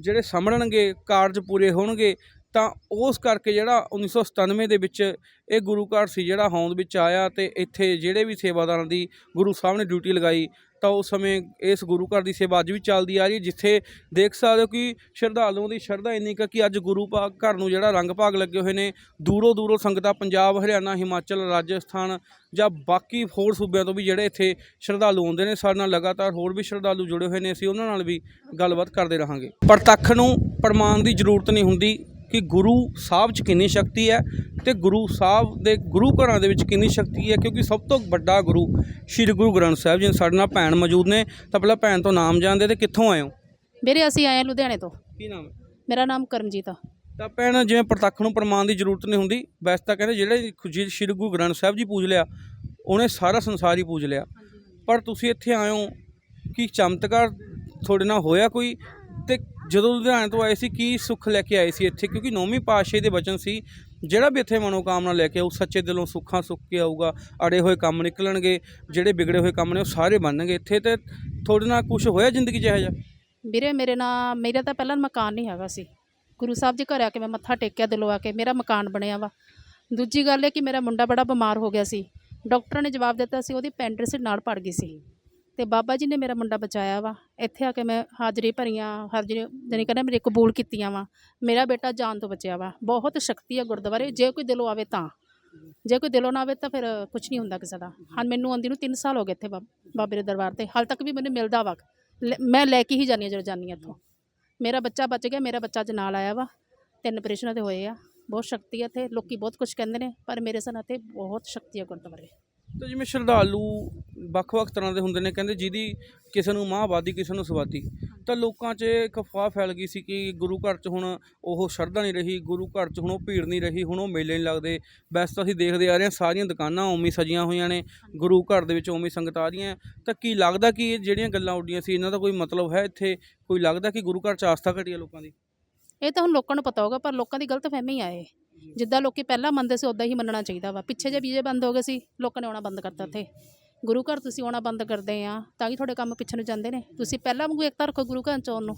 ਜਿਹੜੇ ਸੰਭਲਣਗੇ ਕਾਰਜ ਪੂਰੇ ਹੋਣਗੇ, ਤਾਂ ਉਸ ਕਰਕੇ ਜਿਹੜਾ 1997 ਦੇ ਵਿੱਚ ਇਹ ਗੁਰੂ ਘਰ ਸੀ ਜਿਹੜਾ ਹੋਂਦ ਵਿੱਚ ਆਇਆ ਤੇ ਇੱਥੇ ਜਿਹੜੇ ਵੀ ਸੇਵਾਦਾਰਾਂ ਦੀ ਗੁਰੂ ਸਾਹਿਬ ਨੇ ਡਿਊਟੀ ਲਗਾਈ ਤਾਂ ਉਸ ਸਮੇਂ ਇਸ ਗੁਰੂ ਘਰ ਦੀ ਸੇਵਾ ਅੱਜ ਵੀ ਚੱਲਦੀ ਆ ਰਹੀ ਜਿੱਥੇ ਦੇਖ ਸਕਦੇ ਹੋ ਕਿ ਸ਼ਰਧਾਲੂਆਂ ਦੀ ਸ਼ਰਧਾ ਇੰਨੀ ਕੁ ਕਿ ਅੱਜ ਗੁਰੂ ਪਾ, ਘਰ ਨੂੰ ਜਿਹੜਾ ਰੰਗ ਭਾਗ ਲੱਗੇ ਹੋਏ ਨੇ, ਦੂਰੋਂ ਦੂਰੋਂ ਸੰਗਤਾਂ ਪੰਜਾਬ, ਹਰਿਆਣਾ, ਹਿਮਾਚਲ, ਰਾਜਸਥਾਨ ਜਾਂ ਬਾਕੀ ਹੋਰ ਸੂਬਿਆਂ ਤੋਂ ਵੀ ਜਿਹੜੇ ਇੱਥੇ ਸ਼ਰਧਾਲੂ ਆਉਂਦੇ ਨੇ, ਸਾਡੇ ਨਾਲ ਲਗਾਤਾਰ ਹੋਰ ਵੀ ਸ਼ਰਧਾਲੂ ਜੁੜੇ ਹੋਏ ਨੇ, ਅਸੀਂ ਉਹਨਾਂ ਨਾਲ ਵੀ ਗੱਲਬਾਤ ਕਰਦੇ ਰਹਾਂਗੇ। ਪ੍ਰਤੱਖ ਨੂੰ ਪ੍ਰਮਾਣ ਦੀ ਜ਼ਰੂਰਤ ਨਹੀਂ ਹੁੰਦੀ ਕਿ ਗੁਰੂ ਸਾਹਿਬ 'ਚ ਕਿੰਨੀ ਸ਼ਕਤੀ ਹੈ ਤੇ ਗੁਰੂ ਸਾਹਿਬ ਦੇ ਗੁਰੂ ਘਰਾਂ ਦੇ ਵਿੱਚ ਕਿੰਨੀ ਸ਼ਕਤੀ ਹੈ ਕਿਉਂਕਿ ਸਭ ਤੋਂ ਵੱਡਾ ਗੁਰੂ ਸ੍ਰੀ ਗੁਰੂ ਗ੍ਰੰਥ ਸਾਹਿਬ ਜੀ ਸਾਡੇ ਨਾਲ ਭੈਣ ਮੌਜੂਦ ਨੇ ਤਾਂ ਪਹਿਲਾਂ ਭੈਣ ਤੋਂ ਨਾਮ ਜਾਣਦੇ ਤੇ ਕਿੱਥੋਂ ਆਏ ਹੋ? ਵੀਰੇ ਅਸੀਂ ਆਏ ਹਾਂ ਲੁਧਿਆਣੇ ਤੋਂ। ਕੀ ਨਾਮ ਹੈ? ਮੇਰਾ ਨਾਮ ਕਰਮਜੀਤ ਆ। ਤਾਂ ਭੈਣ ਜਿਵੇਂ ਪ੍ਰਤੱਖ ਨੂੰ ਪ੍ਰਮਾਣ ਦੀ ਜ਼ਰੂਰਤ ਨਹੀਂ ਹੁੰਦੀ ਵੈਸੇ ਤਾਂ ਕਹਿੰਦੇ ਜਿਹੜੇ ਜੀ ਸ੍ਰੀ ਗੁਰੂ ਗ੍ਰੰਥ ਸਾਹਿਬ ਜੀ ਪੂਜ ਲਿਆ ਉਹਨੇ ਸਾਰਾ ਸੰਸਾਰ ਹੀ ਪੂਜ ਲਿਆ। ਪਰ ਤੁਸੀਂ ਇੱਥੇ ਆਏ ਹੋ ਕੀ ਚਮਤਕਾਰ ਤੁਹਾਡੇ ਨਾਲ ਹੋਇਆ ਕੋਈ? ਤੇ ਜਦੋਂ ਲੁਧਿਆਣੇ ਤੋਂ ਆਏ ਸੀ, ਕੀ ਸੁੱਖ ਲੈ ਕੇ ਆਏ ਸੀ ਇੱਥੇ? ਕਿਉਂਕਿ ਨੌਵੀਂ ਪਾਤਸ਼ਾਹੀ ਦੇ ਬਚਨ ਸੀ, ਜਿਹੜਾ ਵੀ ਇੱਥੇ ਮਨੋਕਾਮਨਾ ਲੈ ਕੇ ਆਊ, ਸੱਚੇ ਦਿਲੋਂ ਸੁੱਖਾਂ ਸੁੱਖ ਕੇ ਆਊਗਾ, ਅੜੇ ਹੋਏ ਕੰਮ ਨਿਕਲਣਗੇ, ਜਿਹੜੇ ਵਿਗੜੇ ਹੋਏ ਕੰਮ ਨੇ ਉਹ ਸਾਰੇ ਬਣਨਗੇ। ਇੱਥੇ ਤੇ ਤੁਹਾਡੇ ਨਾਲ ਕੁਝ ਹੋਇਆ ਜ਼ਿੰਦਗੀ 'ਚ ਇਹੋ ਜਿਹਾ? ਵੀਰੇ, ਮੇਰੇ ਨਾਲ, ਮੇਰਾ ਤਾਂ ਪਹਿਲਾਂ ਮਕਾਨ ਨਹੀਂ ਹੈਗਾ ਸੀ। ਗੁਰੂ ਸਾਹਿਬ ਜੀ ਘਰ ਆ ਕੇ ਮੈਂ ਮੱਥਾ ਟੇਕਿਆ ਦਿਲੋਂ ਆ ਕੇ, ਮੇਰਾ ਮਕਾਨ ਬਣਿਆ ਵਾ। ਦੂਜੀ ਗੱਲ ਇਹ ਕਿ ਮੇਰਾ ਮੁੰਡਾ ਬੜਾ ਬਿਮਾਰ ਹੋ ਗਿਆ ਸੀ। ਡਾਕਟਰਾਂ ਨੇ ਜਵਾਬ ਦਿੱਤਾ ਸੀ, ਉਹਦੀ ਪੈਂਟਰਸਿਟ ਨਾਲ ਪੜ ਗਈ ਸੀ। ਤੇ ਬਾਬਾ ਜੀ ਨੇ ਮੇਰਾ ਮੁੰਡਾ ਬਚਾਇਆ ਵਾ। ਇੱਥੇ ਆ ਕੇ ਮੈਂ ਹਾਜ਼ਰੀ ਭਰੀਆਂ, ਹਾਜ਼ਰੀ ਜਾਣੀ ਕਹਿੰਦਾ ਮੇਰੇ ਕਬੂਲ ਕੀਤੀਆਂ ਵਾ। ਮੇਰਾ ਬੇਟਾ ਜਾਨ ਤੋਂ ਬਚਿਆ ਵਾ। ਬਹੁਤ ਸ਼ਕਤੀ ਆ ਗੁਰਦੁਆਰੇ, ਜੇ ਕੋਈ ਦਿਲੋਂ ਆਵੇ ਤਾਂ। ਜੇ ਕੋਈ ਦਿਲੋਂ ਨਾ ਆਵੇ ਤਾਂ ਫਿਰ ਕੁਝ ਨਹੀਂ ਹੁੰਦਾ ਕਿਸੇ ਦਾ। ਹਾਂ ਮੈਨੂੰ ਆਉਂਦੀ ਨੂੰ 3 ਸਾਲ ਹੋ ਗਏ ਇੱਥੇ ਬਾਬ- ਬਾਬੇ ਦੇ ਦਰਬਾਰ ਤੇ। ਹਾਲ ਤੱਕ ਵੀ ਮੈਨੂੰ ਮਿਲਦਾ ਵਾ। ਲੈ- ਮੈਂ ਲੈ ਕੇ ਹੀ ਜਾਂਦੀ ਹਾਂ ਜਦੋਂ ਜਾਂਦੀ ਹਾਂ ਇੱਥੋਂ। ਮੇਰਾ ਬੱਚਾ ਬਚ ਗਿਆ, ਮੇਰਾ ਬੱਚਾ ਅੱਜ ਨਾਲ ਆਇਆ ਵਾ। ਤਿੰਨ ਆਪਰੇਸ਼ਨਾਂ ਤੇ ਹੋਏ ਆ। ਬਹੁਤ ਸ਼ਕਤੀ ਹੈ ਇੱਥੇ। ਲੋਕੀ ਬਹੁਤ ਕੁਝ ਕਹਿੰਦੇ ਨੇ, ਪਰ ਮੇਰੇ ਸਨ ਇੱਥੇ ਬਹੁਤ ਸ਼ਕਤੀ ਹੈ ਗੁਰਦੁਆਰੇ। ਤਾਂ ਜਿਵੇਂ ਸ਼ਰਧਾਲੂ ਵੱਖ-ਵੱਖ ਤਰ੍ਹਾਂ ਦੇ ਹੁੰਦੇ ਨੇ, ਕਹਿੰਦੇ ਜਿਹਦੀ ਕਿਸੇ ਨੂੰ ਮਾਂ ਆਬਾਦੀ ਕਿਸੇ ਨੂੰ ਸਵਾਦੀ। ਤਾਂ ਲੋਕਾਂ 'ਚ ਇੱਕ ਅਫਵਾਹ ਫੈਲ ਗਈ ਸੀ ਕਿ ਗੁਰੂ ਘਰ 'ਚ ਹੁਣ ਉਹ ਸ਼ਰਧਾ ਨਹੀਂ ਰਹੀ, ਗੁਰੂ ਘਰ 'ਚ ਹੁਣ ਉਹ ਭੀੜ ਨਹੀਂ ਰਹੀ, ਹੁਣ ਉਹ ਮੇਲੇ ਨਹੀਂ ਲੱਗਦੇ। ਵੈਸੇ ਤਾਂ ਅਸੀਂ ਦੇਖਦੇ ਆ ਰਹੇ ਹਾਂ, ਸਾਰੀਆਂ ਦੁਕਾਨਾਂ ਉਵੇਂ ਸਜੀਆਂ ਹੋਈਆਂ ਨੇ, ਗੁਰੂ ਘਰ ਦੇ ਵਿੱਚ ਉਵੇਂ ਸੰਗਤ ਆ ਰਹੀਆਂ। ਤਾਂ ਕੀ ਲੱਗਦਾ ਕਿ ਇਹ ਜਿਹੜੀਆਂ ਗੱਲਾਂ ਉੱਡੀਆਂ ਸੀ, ਇਹਨਾਂ ਦਾ ਕੋਈ ਮਤਲਬ ਹੈ ਇੱਥੇ? ਕੋਈ ਲੱਗਦਾ ਕਿ ਗੁਰੂ ਘਰ 'ਚ ਆਸਥਾ ਘਟੀ ਹੈ ਲੋਕਾਂ ਦੀ? ਇਹ ਤਾਂ ਹੁਣ ਲੋਕਾਂ ਨੂੰ ਪਤਾ ਹੋਗਾ ਪਰ ਲੋਕਾਂ ਦੀ ਗਲਤ ਫਹਿਮੀ ਆ ਇਹ। ਜਿੱਦਾਂ ਲੋਕੀ ਪਹਿਲਾਂ ਮੰਨਦੇ ਸੀ ਉਦਾਂ ਹੀ ਮੰਨਣਾ ਚਾਹੀਦਾ ਵਾ। ਪਿੱਛੇ ਜੇ ਵੀਜ਼ੇ ਬੰਦ ਹੋ ਗਏ ਸੀ, ਲੋਕਾਂ ਨੇ ਆਉਣਾ ਬੰਦ ਕਰਤਾ ਇੱਥੇ ਗੁਰੂ ਘਰ ਤੁਸੀਂ ਆਉਣਾ ਬੰਦ ਕਰਦੇ ਆ, ਤਾਂ ਕਿ ਤੁਹਾਡੇ ਕੰਮ ਪਿੱਛੇ ਨੂੰ ਜਾਂਦੇ ਨੇ। ਤੁਸੀਂ ਪਹਿਲਾਂ ਵਾਂਗੂ ਏਕਤਾ ਰੱਖੋ ਗੁਰੂ ਘਰ ਚ ਆਉਣ ਨੂੰ।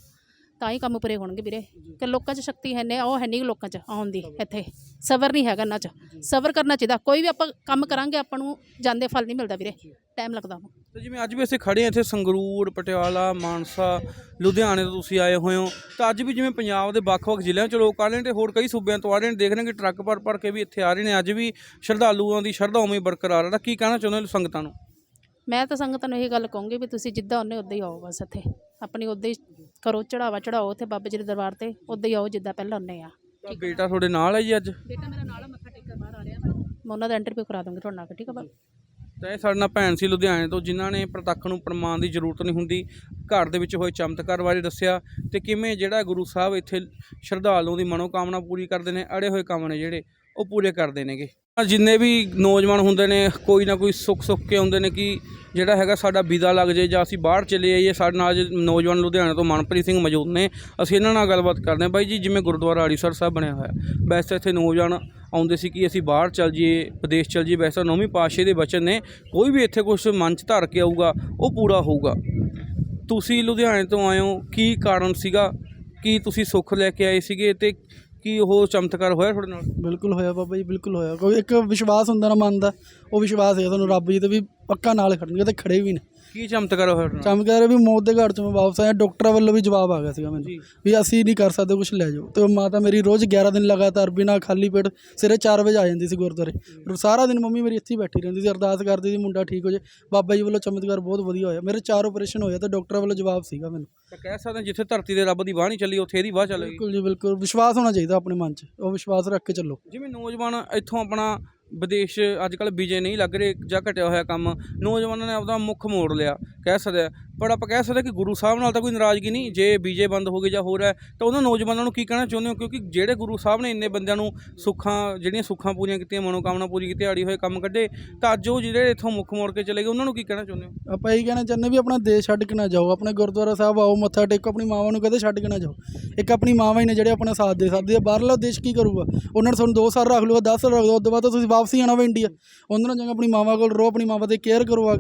ਤਾਂ ਹੀ ਕੰਮ ਪੂਰੇ ਹੋਣਗੇ ਵੀਰੇ। ਕਿ ਲੋਕਾਂ 'ਚ ਸ਼ਕਤੀ ਹੈ ਨੇ ਉਹ ਹੈ ਨਹੀਂ ਲੋਕਾਂ 'ਚ ਆਉਣ ਦੀ ਇੱਥੇ। ਸਬਰ ਨਹੀਂ ਹੈਗਾ ਇਹਨਾਂ 'ਚ। ਸਬਰ ਕਰਨਾ ਚਾਹੀਦਾ। ਕੋਈ ਵੀ ਆਪਾਂ ਕੰਮ ਕਰਾਂਗੇ ਆਪਾਂ ਨੂੰ ਜਾਂਦੇ ਫਲ ਨਹੀਂ ਮਿਲਦਾ ਵੀਰੇ। ਟਾਈਮ ਲੱਗਦਾ ਉਹਨੂੰ ਤੇ ਜਿਵੇਂ ਅੱਜ ਵੀ ਅਸੀਂ ਖੜੇ ਹਾਂ ਇੱਥੇ ਸੰਗਰੂਰ ਪਟਿਆਲਾ ਮਾਨਸਾ ਲੁਧਿਆਣੇ ਤੋਂ ਤੁਸੀਂ ਆਏ ਹੋਏ ਹੋ। ਤਾਂ ਅੱਜ ਵੀ ਜਿਵੇਂ ਪੰਜਾਬ ਦੇ ਵੱਖ-ਵੱਖ ਜ਼ਿਲ੍ਹਿਆਂ 'ਚ ਲੋਕ ਆ ਰਹੇ ਨੇ ਤੇ ਹੋਰ ਕਈ ਸੂਬਿਆਂ ਤੋਂ ਆ ਰਹੇ ਨੇ। ਦੇਖ ਰਹੇ ਕਿ ਟਰੱਕ ਭਰ ਭਰ ਕੇ ਵੀ ਇੱਥੇ ਆ ਰਹੇ ਨੇ। ਅੱਜ ਵੀ ਸ਼ਰਧਾਲੂਆਂ ਦੀ ਸ਼ਰਧਾ ਉਵੇਂ ਬਰਕਰਾਰ ਹੈ ਤਾਂ ਕੀ ਕਹਿਣਾ ਚਾਹੁੰਦੇ ਹੋ ਸੰਗਤਾਂ ਨੂੰ? ਮੈਂ ਤਾਂ ਸੰਗਤਾਂ ਨੂੰ ਇਹ ਗੱਲ ਕਹੂੰਗੀ ਵੀ ਤੁਸੀਂ ਜਿੱਦਾਂ ਉਹਨੇ ਉਦਾਂ ਹੀ ਆਓ ਬਸ ਇੱਥੇ। ਆਪਣੀ ਉਦਾਂ ਹੀ ਕਰੋ ਚੜਾਵਾ ਚੜਾਓ ਉੱਥੇ ਬਾਬਾ ਜੀ ਦੇ ਦਰਬਾਰ ਤੇ ਉਦਾਂ ਹੀ ਆਓ ਜਿੱਦਾਂ ਪਹਿਲਾਂ ਉਹਨੇ ਆ। ਤਾਂ ਬੇਟਾ ਤੁਹਾਡੇ ਨਾਲ ਹੈ ਜੀ ਅੱਜ? ਬੇਟਾ ਮੇਰਾ ਨਾਲ ਮੱਥਾ ਟੇਕ ਕੇ ਬਾਹਰ ਆ ਰਿਹਾ। ਮੈਂ ਉਹਨਾਂ ਦਾ ਇੰਟਰਵਿਊ ਕਰਾ ਦੂੰਗੀ ਤੁਹਾਡੇ ਨਾਲ ਠੀਕ ਆ ਬਾ ਤਾਂ ਇਹ ਸਾਡੇ ਨਾਲ ਭੈਣ ਸੀ ਲੁਧਿਆਣੇ ਤੋਂ ਜਿਨ੍ਹਾਂ ਨੇ ਪ੍ਰਤੱਖ ਨੂੰ ਪ੍ਰਮਾਣ ਦੀ ਜ਼ਰੂਰਤ ਨਹੀਂ ਹੁੰਦੀ ਘਰ ਦੇ ਵਿੱਚ ਹੋਏ ਚਮਤਕਾਰ ਬਾਰੇ ਦੱਸਿਆ ਤੇ ਕਿਵੇਂ ਜਿਹੜਾ ਗੁਰੂ ਸਾਹਿਬ ਇੱਥੇ ਸ਼ਰਧਾਲੂਆਂ ਦੀ ਮਨੋਕਾਮਨਾ ਪੂਰੀ ਕਰਦੇ ਨੇ ਅੜੇ ਹੋਏ ਕੰਮ ਨੇ ਜਿਹੜੇ ਉਹ ਪੂਰੇ ਕਰਦੇ ਨੇਗੇ। ਜਿੰਨੇ ਵੀ ਨੌਜਵਾਨ ਹੁੰਦੇ ਨੇ, ਕੋਈ ਨਾ ਕੋਈ ਸੁੱਖ ਸੁੱਖ ਕੇ ਆਉਂਦੇ ਨੇ ਕਿ ਜਿਹੜਾ ਹੈਗਾ ਸਾਡਾ ਵੀਜ਼ਾ ਲੱਗ ਜੇ ਜਾਂ ਅਸੀਂ ਬਾਹਰ ਚਲੇ ਜਾਈਏ ਸਾਡੇ ਨਾਲ ਅੱਜ ਨੌਜਵਾਨ ਲੁਧਿਆਣੇ ਤੋਂ ਮਨਪ੍ਰੀਤ ਸਿੰਘ ਮੌਜੂਦ ਨੇ। ਅਸੀਂ ਇਹਨਾਂ ਨਾਲ ਗੱਲਬਾਤ ਕਰਦੇ ਹਾਂ। ਬਾਈ ਜੀ, ਜਿਵੇਂ ਗੁਰਦੁਆਰਾ ਆੜੀਸਰ ਸਾਹਿਬ ਬਣਿਆ ਹੋਇਆ, ਵੈਸੇ ਇੱਥੇ ਨੌਜਵਾਨ ਆਉਂਦੇ ਸੀ ਕਿ ਅਸੀਂ ਬਾਹਰ ਚੱਲ ਜਾਈਏ, ਵਿਦੇਸ਼ ਚੱਲ ਜਾਈਏ, ਵੈਸੇ ਤਾਂ ਨੌਵੀਂ ਪਾਤਸ਼ਾਹੀ ਦੇ ਬਚਨ ਨੇ। ਕੋਈ ਵੀ ਇੱਥੇ ਕੁਝ ਮਨ 'ਚ ਧਰ ਕੇ ਆਊਗਾ, ਉਹ ਪੂਰਾ ਹੋਊਗਾ। ਤੁਸੀਂ ਲੁਧਿਆਣੇ ਤੋਂ ਆਏ ਹੋ, ਕੀ ਕਾਰਨ ਸੀਗਾ? ਕੀ ਤੁਸੀਂ ਸੁੱਖ ਲੈ ਕੇ ਆਏ ਸੀਗੇ? ਤੇ ਕੀ ਉਹ ਚਮਤਕਾਰ ਹੋਇਆ ਤੁਹਾਡੇ ਨਾਲ? ਬਿਲਕੁਲ ਹੋਇਆ ਬਾਬਾ ਜੀ, ਬਿਲਕੁਲ ਹੋਇਆ। ਕੋਈ ਇੱਕ ਵਿਸ਼ਵਾਸ ਹੁੰਦਾ ਨਾ ਮਨ ਦਾ, ਉਹ ਵਿਸ਼ਵਾਸ ਹੈ ਤੁਹਾਨੂੰ, ਰੱਬ ਜੀ ਤੇ ਵੀ ਪੱਕਾ ਨਾਲ ਖੜਨਗੇ ਤੇ ਖੜੇ ਵੀ ਨੇ। ਕੀ ਚਮਤਕਾਰ ਹੋਇਆ ਤੁਹਾਡੇ ਨਾਲ? ਵੀ ਮੌਤ ਦੇ ਘਾਟ ਚੋਂ ਮੈਂ ਵਾਪਸ ਆਇਆ। ਡਾਕਟਰ ਵੱਲੋਂ ਵੀ ਜਵਾਬ ਆ ਗਿਆ ਸੀਗਾ ਮੈਨੂੰ ਵੀ ਅਸੀਂ ਨਹੀਂ ਕਰ ਸਕਦੇ ਕੁਝ ਲੈ ਜਾਓ। ਤੇ ਮਾਤਾ ਮੇਰੀ ਰੋਜ਼ 11 ਦਿਨ ਲਗਾਤਾਰ ਬਿਨਾਂ ਖਾਲੀ ਪੇਟ ਸਿਰੇ 4 ਵਜੇ ਆ ਜਾਂਦੀ ਸੀ ਗੁਰਦੁਆਰੇ। ਰੋ- ਸਾਰਾ ਦਿਨ ਮੰਮੀ ਮੇਰੀ ਇੱਥੇ ਹੀ ਬੈਠੀ ਰਹਿੰਦੀ ਸੀ ਅਰਦਾਸ ਕਰਦੀ ਸੀ ਮੁੰਡਾ ਠੀਕ ਹੋ ਜੇ ਬਾਬਾ ਜੀ ਵੱਲੋਂ ਚਮਤਕਾਰ ਬਹੁਤ ਵਧੀਆ ਹੋਇਆ। ਮੇਰੇ ਚਾਰ ਆਪਰੇਸ਼ਨ ਹੋਇਆ ਤੇ ਡਾਕਟਰ ਵੱਲੋਂ ਜਵਾਬ ਸੀਗਾ ਮੈਨੂੰ। ਤਾਂ ਕਹਿ ਸਕਦੇ ਹਾਂ ਜਿੱਥੇ ਧਰਤੀ ਦੇ ਰੱਬ ਦੀ ਬਾਹ ਨਹੀਂ ਚੱਲੀ ਉੱਥੇ ਇਹਦੀ ਬਾਹ ਚੱਲੇਗੀ ਬਿਲਕੁਲ ਜੀ ਬਿਲਕੁਲ। ਵਿਸ਼ਵਾਸ ਹੋਣਾ ਚਾਹੀਦਾ ਆਪਣੇ ਮਨ 'ਚ। ਉਹ ਵਿਸ਼ਵਾਸ ਰੱਖ ਕੇ ਚੱਲੋ। ਜਿਵੇਂ ਨੌਜਵਾਨ ਇੱਥੋਂ ਆਪਣਾ ਵਿਦੇਸ਼ ਅੱਜ ਕੱਲ੍ਹ ਵੀਜ਼ੇ ਨਹੀਂ ਲੱਗ ਰਹੇ, ਜਾਂ ਘਟਿਆ ਹੋਇਆ ਕੰਮ, ਨੌਜਵਾਨਾਂ ਨੇ ਆਪਦਾ ਮੁੱਖ ਮੋੜ ਲਿਆ, ਕਹਿ ਸਕਦੇ ਆ। ਪਰ ਆਪਾਂ ਕਹਿ ਸਕਦੇ ਕਿ ਗੁਰੂ ਸਾਹਿਬ ਨਾਲ ਤਾਂ ਕੋਈ ਨਾਰਾਜ਼ਗੀ ਨਹੀਂ, ਜੇ ਬੀਜੇ ਬੰਦ ਹੋ ਗਏ ਜਾਂ ਹੋਰ ਹੈ, ਤਾਂ ਉਹਨਾਂ ਨੌਜਵਾਨਾਂ ਨੂੰ ਕੀ ਕਹਿਣਾ ਚਾਹੁੰਦੇ ਹੋ? ਕਿਉਂਕਿ ਜਿਹੜੇ ਗੁਰੂ ਸਾਹਿਬ ਨੇ ਇੰਨੇ ਬੰਦਿਆਂ ਨੂੰ ਸੁੱਖਾਂ, ਜਿਹੜੀਆਂ ਸੁੱਖਾਂ ਪੂਰੀਆਂ ਕੀਤੀਆਂ, ਮਨੋਕਾਮਨਾ ਪੂਰੀ ਕੀਤੀ, ਆੜੀ ਹੋਏ ਕੰਮ ਕੱਢੇ, ਤਾਂ ਅੱਜ ਉਹ ਜਿਹੜੇ ਇੱਥੋਂ ਮੁੱਖ ਮੋੜ ਕੇ ਚਲੇ ਗਏ, ਉਹਨਾਂ ਨੂੰ ਕੀ ਕਹਿਣਾ ਚਾਹੁੰਦੇ ਹੋ? ਆਪਾਂ ਇਹੀ ਕਹਿਣਾ ਚਾਹੁੰਦੇ ਵੀ ਆਪਣਾ ਦੇਸ਼ ਛੱਡ ਕੇ ਨਾ ਜਾਓ, ਆਪਣੇ ਗੁਰਦੁਆਰਾ ਸਾਹਿਬ ਆਓ, ਮੱਥਾ ਟੇਕੋ, ਆਪਣੀ ਮਾਵਾਂ ਨੂੰ ਕਦੇ ਛੱਡ ਕੇ ਨਾ ਜਾਓ। ਇੱਕ ਆਪਣੀ ਮਾਵਾਂ ਹੀ ਨੇ ਜਿਹੜੇ ਆਪਣਾ ਸਾਥ ਦੇ ਸਕਦੇ ਆ ਬਾਹਰਲਾ ਦੇਸ਼ ਕੀ ਕਰੂਗਾ? ਉਹਨਾਂ ਨੇ ਤੁਹਾਨੂੰ 2 ਸਾਲ ਰੱਖ ਲੂਗਾ 10 ਸਾਲ ਰੱਖ ਲਓ, ਉਸ ਤੋਂ ਬਾਅਦ ਤਾਂ ਤੁਸੀਂ ਵਾਪਸ ਹੀ ਆਣਾ ਵਾ ਇੰਡੀਆ। ਉਹਨਾਂ ਨਾਲ ਚੰਗਾ ਆਪਣੀ ਮਾਵਾਂ ਕੋਲ ਰਹੋ, ਆਪਣੀ ਮਾਵਾਂ 'ਤੇ ਕੇਅਰ ਕਰੋ ਆ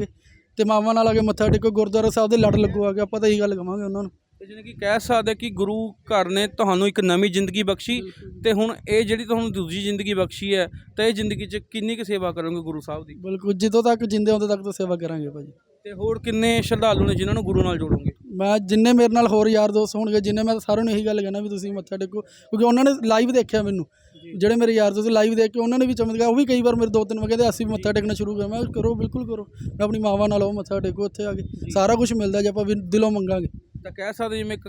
ਤੇ ਮਾਵਾਂ ਨਾਲ ਆ ਕੇ ਮੱਥਾ ਟੇਕੋ ਗੁਰਦੁਆਰਾ ਸਾਹਿਬ ਦੇ ਲੜ ਲੱਗੋ ਆ ਕੇ ਆਪਾਂ ਤਾਂ ਇਹੀ ਗੱਲ ਕਵਾਂਗੇ ਉਹਨਾਂ ਨੂੰ। ਤੇ ਜਿਵੇਂ ਕਿ ਕਹਿ ਸਕਦੇ ਕਿ ਗੁਰੂ ਘਰ ਨੇ ਤੁਹਾਨੂੰ ਇੱਕ ਨਵੀਂ ਜ਼ਿੰਦਗੀ ਬਖਸ਼ੀ ਤੇ ਹੁਣ ਇਹ ਜਿਹੜੀ ਤੁਹਾਨੂੰ ਦੂਜੀ ਜ਼ਿੰਦਗੀ ਬਖਸ਼ੀ ਹੈ ਤਾਂ ਇਹ ਜ਼ਿੰਦਗੀ 'ਚ ਕਿੰਨੀ ਕੁ ਸੇਵਾ ਕਰੋਗੇ ਗੁਰੂ ਸਾਹਿਬ ਦੀ? ਬਿਲਕੁਲ ਜਦੋਂ ਤੱਕ ਜਿੰਦੇ ਉਦੋਂ ਤੱਕ ਤਾਂ ਸੇਵਾ ਕਰਾਂਗੇ ਭਾਜੀ। ਤੇ ਹੋਰ ਕਿੰਨੇ ਸ਼ਰਧਾਲੂ ਨੇ ਜਿਨ੍ਹਾਂ ਨੂੰ ਗੁਰੂ ਨਾਲ ਜੋੜੋਗੇ? ਮੈਂ ਜਿੰਨੇ ਮੇਰੇ ਨਾਲ ਹੋਰ ਯਾਰ ਦੋਸਤ ਹੋਣਗੇ ਜਿੰਨੇ ਮੈਂ ਸਾਰਿਆਂ ਨੂੰ ਇਹੀ ਗੱਲ ਕਹਿਣਾ ਵੀ ਤੁਸੀਂ ਮੱਥਾ ਟੇਕੋ ਕਿਉਂਕਿ ਉਹਨਾਂ ਨੇ ਲਾਈਵ ਦੇਖਿਆ ਮੈਨੂੰ। ਜਿਹੜੇ ਮੇਰੇ ਯਾਰ ਦੋਸਤ ਲਾਈਵ ਦੇਖ ਕੇ ਉਹਨਾਂ ਨੇ ਵੀ ਚਮਤਕਾਰ ਉਹ ਵੀ ਕਈ ਵਾਰ ਮੇਰੇ ਦੋ ਤਿੰਨ ਵਗੇ ਤੇ ਅਸੀਂ ਵੀ ਮੱਥਾ ਟੇਕਣਾ ਸ਼ੁਰੂ ਕਰ। ਮੈਂ ਕਰੋ ਬਿਲਕੁਲ ਕਰੋ। ਮੈਂ ਆਪਣੀ ਮਾਵਾਂ ਨਾਲ ਉਹ ਮੱਥਾ ਟੇਕੋ ਉੱਥੇ ਆ ਕੇ ਸਾਰਾ ਕੁਝ ਮਿਲਦਾ ਜੇ ਆਪਾਂ ਵੀ ਦਿਲੋਂ ਮੰਗਾਂਗੇ। ਤਾਂ ਕਹਿ ਸਕਦੇ ਜਿਵੇਂ ਇੱਕ